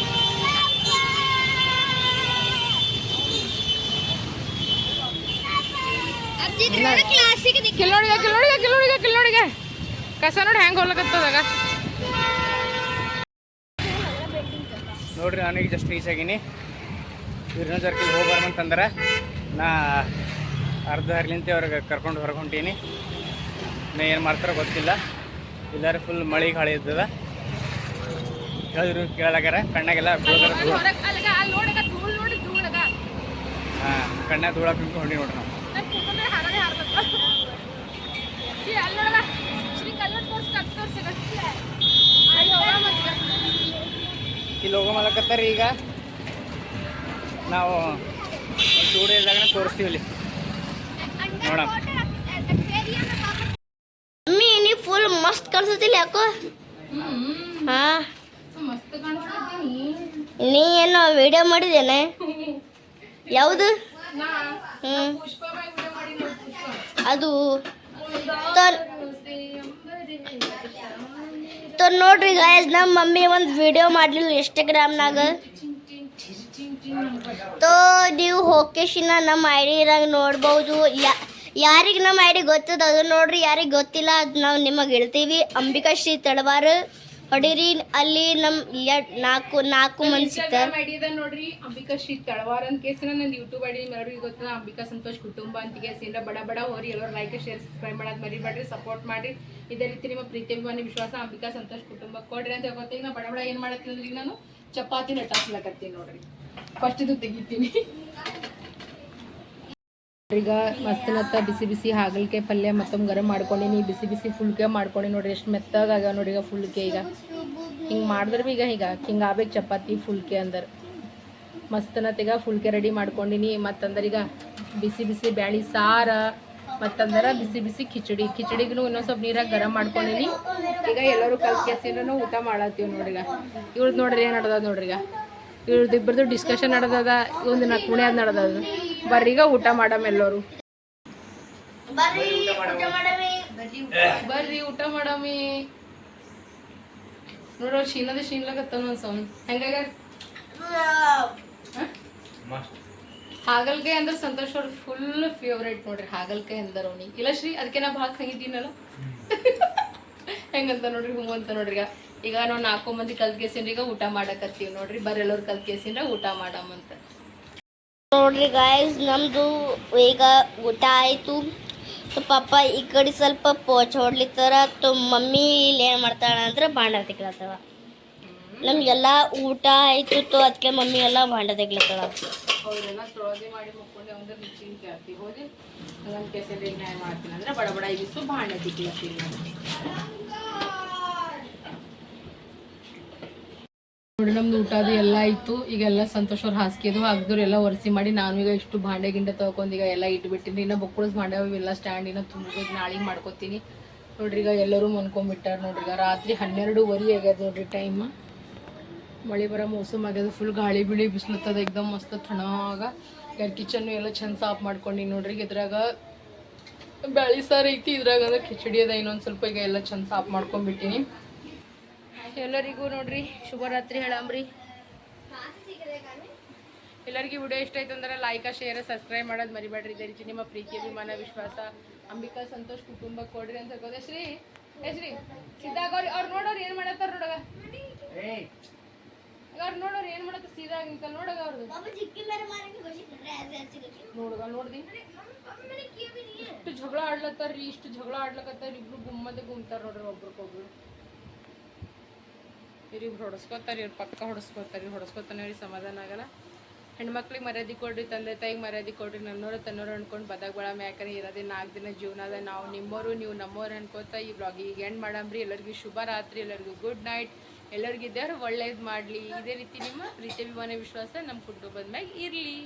ಕಿಲ್ಲೋಡಿಗ ಕಿಲ್ಲೋಡಿಗ ಕಿಲ್ಲೋಡಿಗ ಕಿಲ್ಲೋಡಿಗ ಕಸ ನೋಡಿ ಹೆಂಗೆ ಹೋಗ್ಲಕತ್ತದಾಗ ನೋಡ್ರಿ ನಾನೀಗ ಜಸ್ಟ್ ರೀಚ್ ಆಗೀನಿ. ಇವ್ರನ್ನ ಜರ್ಕಿ ಹೋಗ್ಬಾರ್ದಂತಂದ್ರೆ ನಾ ಅರ್ಧ ಹರ್ಲಿಂತ ಅವ್ರಿಗೆ ಕರ್ಕೊಂಡು ಹೊರಗೆ ಹೊಂಟೀನಿ ನಾ ಏನು ಮಾಡ್ತಾರೋ ಗೊತ್ತಿಲ್ಲ. ಇಲ್ಲಾರ ಫುಲ್ ಮಳೆ ಗಾಳಿ ಇದ್ದದ. ಹೇಳಿದ್ರು ಕೇಳಲಾಗ್ಯಾರ. ಕಣ್ಣಾಗೆಲ್ಲ ಹಾಂ ಕಣ್ಣಾಗ ಧೂಳ ಪಿಂಕು ಹೊಂಡಿ ನೋಡ್ರಿ ನಾವು. ಈ ಅಲ್ಲಿ ಶ್ರೀ ಇಲ್ಲಿ ಹೋಗೋ ಮಲಕತ್ತಾರ ಈಗ. ನಾವು ಟೂ ಡೇಸ್ದಾಗ ತೋರಿಸ್ತೀವಿ ಇಲ್ಲಿ. ಮಮ್ಮಿ ನೀ ಫುಲ್ ಮಸ್ತ್ ಕಾಣಿಸ್ತಿಲ್ಲ ಯಾಕೋ? ಹಾ. ನೀ ಏನೋ ವಿಡಿಯೋ ಮಾಡಿದೇನೆ ಯಾವುದು? ನಾ ಹ್ಮ್ ಪುಷ್ಪ ವಿಡಿಯೋ ಮಾಡಿ ನೋಡಿ ಪುಷ್ಪ ಅದು ನೋಡ್ರಿ ಗಾಯಸ್ ನಮ್ಮ ಮಮ್ಮಿ ಒಂದು ವಿಡಿಯೋ ಮಾಡಲಿಲ್ಲ ಇನ್ಸ್ಟಾಗ್ರಾಮ್ನಾಗ ತೋ, ನೀವು ಹೋಕೇಶಿನ ನಮ್ಮ ಐ ಡಿರಾಗ ನೋಡ್ಬೋದು. ಯಾರಿಗೆ ನಮ್ಮ ಐ ಡಿ ಗೊತ್ತದ ಅದು ನೋಡ್ರಿ, ಯಾರಿಗೆ ಗೊತ್ತಿಲ್ಲ ಅದು ನಾವು ನಿಮಗೆ ಹೇಳ್ತೀವಿ. ಅಂಬಿಕಾ ಶ್ರೀ ತಳವಾರ ಹೊಡೀರಿ ಅಲ್ಲಿ ನಮ್ ನಾಲ್ಕು ನಾಲ್ಕು ಮಂದಿ ಸಿಗ್ತಾರೆ ನೋಡ್ರಿ ಅಂಬಿಕಾ ಶ್ರೀ ತಳವಾರ ಅಂತ ಕೇಸಿನ ನಂದು ಯೂಟ್ಯೂಬ್ ಐಡಿ. ಎಲ್ಲರಿಗೂ ಗೊತ್ತಿಲ್ಲ ಅಂಬಿಕಾ ಸಂತೋಷ್ ಕುಟುಂಬ ಅಂತ ಕೇಸಿಂದ ಬಡ ಬಡ ಹೋರಿ ಎಲ್ಲರೂ ಲೈಕ್ ಶೇರ್ ಸಬ್ಸ್ಕ್ರೈಬ್ ಮಾಡೋದು ಮರಿಬೇಡ್ರಿ ಸಪೋರ್ಟ್ ಮಾಡಿ ಇದೇ ರೀತಿ ನಿಮ್ಮ ಪ್ರೀತಿ ಅಭಿಮಾನಿ ವಿಶ್ವಾಸ ಅಂಬಿಕಾ ಸಂತೋಷ್ ಕುಟುಂಬ ಕೊಡ್ರಿ ಅಂತ ಹೇಳ್ಕೊತೀನಿ ನಾ ಬಡ ಬಡ ಏನ್ ಮಾಡತ್ತೀನಿ ನಾನು ಚಪಾತಿ ನಟಾಸ್ಲಕತ್ತೀನಿ ನೋಡ್ರಿ. ಫಸ್ಟ್ ಇದು ತೆಗಿತೀನಿ. ಈಗ ಮಸ್ತಿನತ್ತ ಬಿಸಿ ಬಿಸಿ ಹಾಗಲಕಾಯಿ ಪಲ್ಯ ಮತ್ತೊಮ್ಮೆ ಗರಂ ಮಾಡ್ಕೊಂಡಿನಿ ಬಿಸಿ ಬಿಸಿ ಫುಲ್ಕೆ ಮಾಡ್ಕೊಂಡು ನೋಡ್ರಿ, ಎಷ್ಟು ಮೆತ್ತಾಗ ನೋಡಿ ಈಗ ಫುಲ್ಕೆ ಈಗ. ಹಿಂಗೆ ಮಾಡಿದ್ರೆ ಬಿ ಈಗ ಈಗ ಹಿಂಗೆ ಆಗ್ಬೇಕು ಚಪಾತಿ, ಫುಲ್ಕೆ ಅಂದ್ರೆ. ಮಸ್ತನತ್ತೀಗ ಫುಲ್ಕೆ ರೆಡಿ ಮಾಡ್ಕೊಂಡಿನಿ ಮತ್ತಂದ್ರೆ ಈಗ ಬಿಸಿ ಬಿಸಿ ಬ್ಯಾಳಿ ಸಾರ, ಮತ್ತಂದ್ರೆ ಬಿಸಿ ಬಿಸಿ ಕಿಚಡಿ. ಕಿಚಡಿಗೂ ಇನ್ನೊಂದು ಸ್ವಲ್ಪ ನೀರಾಗ ಗರಂ ಮಾಡ್ಕೊಂಡಿನಿ ಈಗ ಎಲ್ಲರೂ ಕಲ್ಕೆಸಿನೂ ಊಟ ಮಾಡತ್ತೀವಿ ನೋಡ್ರಿ ಈಗ. ಇವ್ರದ್ದು ನೋಡ್ರಿ ಏನು ನಡ್ದದ ನೋಡ್ರಿ ಈಗ. ಇವ್ರದ್ದು ಇಬ್ಬರದು ಡಿಸ್ಕಷನ್ ನಡೆದದ ಒಂದು ನಾಲ್ಕು ಅದು ನಡೆದದ. ಬರ್ರಿ ಈಗ ಊಟ ಮಾಡಮ್ ಎಲ್ಲರೂ. ಬರ್ರಿ ಊಟ ಮಾಡಮಿ. ನೋಡ್ರಿ ಶೀನದ ಶೀನ್ಲಾಗತ್ತನ ಸೌಂಡ್ ಹೆಂಗಾಗ? ಹಾಗಲ್ಕಾಯಿ ಅಂದ್ರೆ ಸಂತೋಷ್ ಅವ್ರ ಫುಲ್ ಫೇವ್ರೇಟ್ ನೋಡ್ರಿ ಹಾಗಲ್ಕಾಯಿ ಅಂದಾರ ಅವ್ನಿಗೆ. ಇಲ್ಲ ಶ್ರೀ ಅದಕ್ಕೆ ನಾ ಭಾಗ ಹಂಗಿದ್ದೀನಲ್ಲ? ಹೆಂಗಂತ ನೋಡ್ರಿ ಹ್ಞೂ ಅಂತ ನೋಡ್ರಿ ಈಗ. ಈಗ ನಾವು ನಾಲ್ಕು ಮಂದಿ ಕಲ್ತ್ಕೇಸಿಂದ್ರ ಈಗ ಊಟ ಮಾಡಕತ್ತೀವಿ ನೋಡ್ರಿ ಬರ್ರಿ ಎಲ್ಲರೂ ಕಲ್ತ್ಕೇಸಿಂದ್ರ ಊಟ ಮಾಡಮಂತ ನೋಡ್ರಿ ಗಾಯ್ಸ್ ನಮ್ದು ಈಗ ಊಟ ಆಯ್ತು. ಸೊ ಪಾಪ ಈ ಕಡೆ ಸ್ವಲ್ಪ ಪೋಚ್ ಹೊಡ್ಲಿತ್ತಾರ ಮಮ್ಮಿ ಇಲ್ಲಿ ಏನು ಮಾಡ್ತಾಳ ಅಂದ್ರೆ ಬಾಂಡ ತೆಗ್ಲತ್ತವ ನಮ್ಗೆಲ್ಲ ಊಟ ಆಯ್ತು ತೋ ಅದಕ್ಕೆ ಮಮ್ಮಿ ಎಲ್ಲ ಬಾಂಡ ತೆಗ್ಲತ್ತಾಳ ಮಾಡ್ತೀನಿ. ಅಂದ್ರೆ ಬಡ ಬಡ ಇದಿಷ್ಟು ಬಾಂಡ ತಿಕ್ಲತ್ತೀನಿ ನೋಡಿ, ನಮ್ದು ಊಟ ಅದು ಎಲ್ಲ ಆಯ್ತು. ಈಗ ಎಲ್ಲ ಅವ್ರು ಹಾಸಿಗೆದು ಹಾಕಿದ್ರು ಎಲ್ಲ ಒರೆಸಿ ಮಾಡಿ ನಾನು ಈಗ ಇಷ್ಟು ಭಾಂಡೆ ಗಿಂಡೆ ತಗೊಂಡು ಈಗ ಎಲ್ಲ ಇಟ್ಬಿಟ್ಟಿನಿ. ಇನ್ನು ಬಕ್ಕುಳಸ್ ಭಾಂಡೆ ಸ್ಟ್ಯಾಂಡ್ ಇನ್ನ ತುಂಬ ನಾಳೆಗೆ ಮಾಡ್ಕೊತೀನಿ. ನೋಡ್ರಿ, ಈಗ ಎಲ್ಲರೂ ಮನ್ಕೊಂಬಿಟ್ಟಾರ ನೋಡ್ರಿ. ಈಗ ರಾತ್ರಿ ಹನ್ನೆರಡೂವರೆ ಆಗ್ಯದ ನೋಡ್ರಿ ಟೈಮ್ ಮಳೆ ಬರೋ ಮೋಸಮ್ ಆಗ್ಯದ. ಫುಲ್ ಗಾಳಿ ಬಿಳಿ ಬಿಸ್ಲತ್ತದ. ಎಕ್ದಮ್ ಮಸ್ತ್ ತಣವಾಗ ಯಾರು ಕಿಚನ್ನು ಎಲ್ಲ ಚಂದ ಸಾಫ್ ಮಾಡ್ಕೊಂಡು ನೋಡ್ರಿ. ಇದ್ರಾಗ ಬ್ಯಾಳಿ ಸಾರು ಐತಿ. ಇದ್ರಾಗ ಅದ ಕಿಚಡಿ ಅದ. ಇನ್ನೊಂದು ಸ್ವಲ್ಪ ಈಗ ಎಲ್ಲ ಚಂದ ಸಾಫ್ ಮಾಡ್ಕೊಂಡ್ಬಿಟ್ಟಿನಿ. ಎಲ್ಲರಿಗೂ ನೋಡ್ರಿ ಶುಭರಾತ್ರಿ ಹೇಳಂಬ್ರಿ ಎಲ್ಲರಿಗೂ ವಿಡಿಯೋ ಇಷ್ಟ ಆಯ್ತು ಅಂದ್ರೆ ಲೈಕ್ ಶೇರ್ ಸಬ್ಸ್ಕ್ರೈಬ್ ಮಾಡೋದು ಮರಿಬೇಡ್ರಿ. ಇದೇ ರೀತಿ ನಿಮ್ಮ ಪ್ರೀತಿ ಅಭಿಮಾನ ವಿಶ್ವಾಸ ಅಂಬಿಕಾ ಸಂತೋಷ್ ಕುಟುಂಬ ಕೊಡ್ರಿ ಅಂತ ಹೇಳ್ಕೋದೆ ಶ್ರೀ ಏ ಶ್ರೀ ಸಿದ್ಧಾಗವ್ರಿ ಅವ್ರು ನೋಡೋರು ಏನು ಮಾಡತ್ತಾರ ನೋಡಗ ಅವ್ರು ನೋಡೋರು ಏನು ಮಾಡತ್ತ ಸೀದಾ ಅಂತ ನೋಡಗ ಅವ್ರದ್ದು ನೋಡಗ ನೋಡ್ದಿ. ಇಷ್ಟು ಜಗಳ ಆಡ್ಲತ್ತಾರ್ರಿ ಇಷ್ಟು ಜಗಳ ಆಡ್ಲಕತ್ತಾರ ಇಬ್ರು ಗುಮ್ಮದ ಗುಮ್ತಾರ ನೋಡ್ರಿ ಒಬ್ರಿಗೊಬ್ರು ಇವ್ರಿಬ್ರು ಹೊಡಿಸ್ಕೊತಾರೆ, ಇವ್ರು ಪಕ್ಕ ಹೊಡಿಸ್ಕೊತಾರೆ, ಇವ್ರು ಹೊಡಿಸ್ಕೊತಾನೆ ಇವ್ರಿಗೆ ಸಮಾಧಾನ ಆಗಲ್ಲ. ಹೆಣ್ಮಕ್ಳಿಗೆ ಮರ್ಯಾದೆ ಕೊಡ್ರಿ ತಂದೆ ತಾಯಿಗೆ ಮರ್ಯಾದೆ ಕೊಡ್ರಿ, ನನ್ನೋರು ತನ್ನೋರು ಅನ್ಕೊಂಡು ಬದಾಗ ಬಳಮ ಯಾಕಂದ್ರೆ ಇರೋದೇ ನಾಲ್ಕು ದಿನ ಜೀವನದ ನಾವು ನಿಮ್ಮೋರು, ನೀವು ನಮ್ಮೋರು ಅನ್ಕೋತಾ ಈ ಬ್ಲಾಗ್ ಈಗ ಎಂಡ್ ಮಾಡಂಬ್ರಿ. ಎಲ್ಲರಿಗೂ ಶುಭ ರಾತ್ರಿ, ಎಲ್ಲರಿಗೂ ಗುಡ್ ನೈಟ್ ಎಲ್ಲರಿಗೂ ದೇವ್ರು ಒಳ್ಳೇದು ಮಾಡಲಿ. ಇದೇ ರೀತಿ ನಿಮ್ಮ ಪ್ರೀತಿ, ಅಭಿಮಾನ, ವಿಶ್ವಾಸ ನಮ್ಮ ಕುಟುಂಬದ ಮ್ಯಾಗೆ ಇರಲಿ.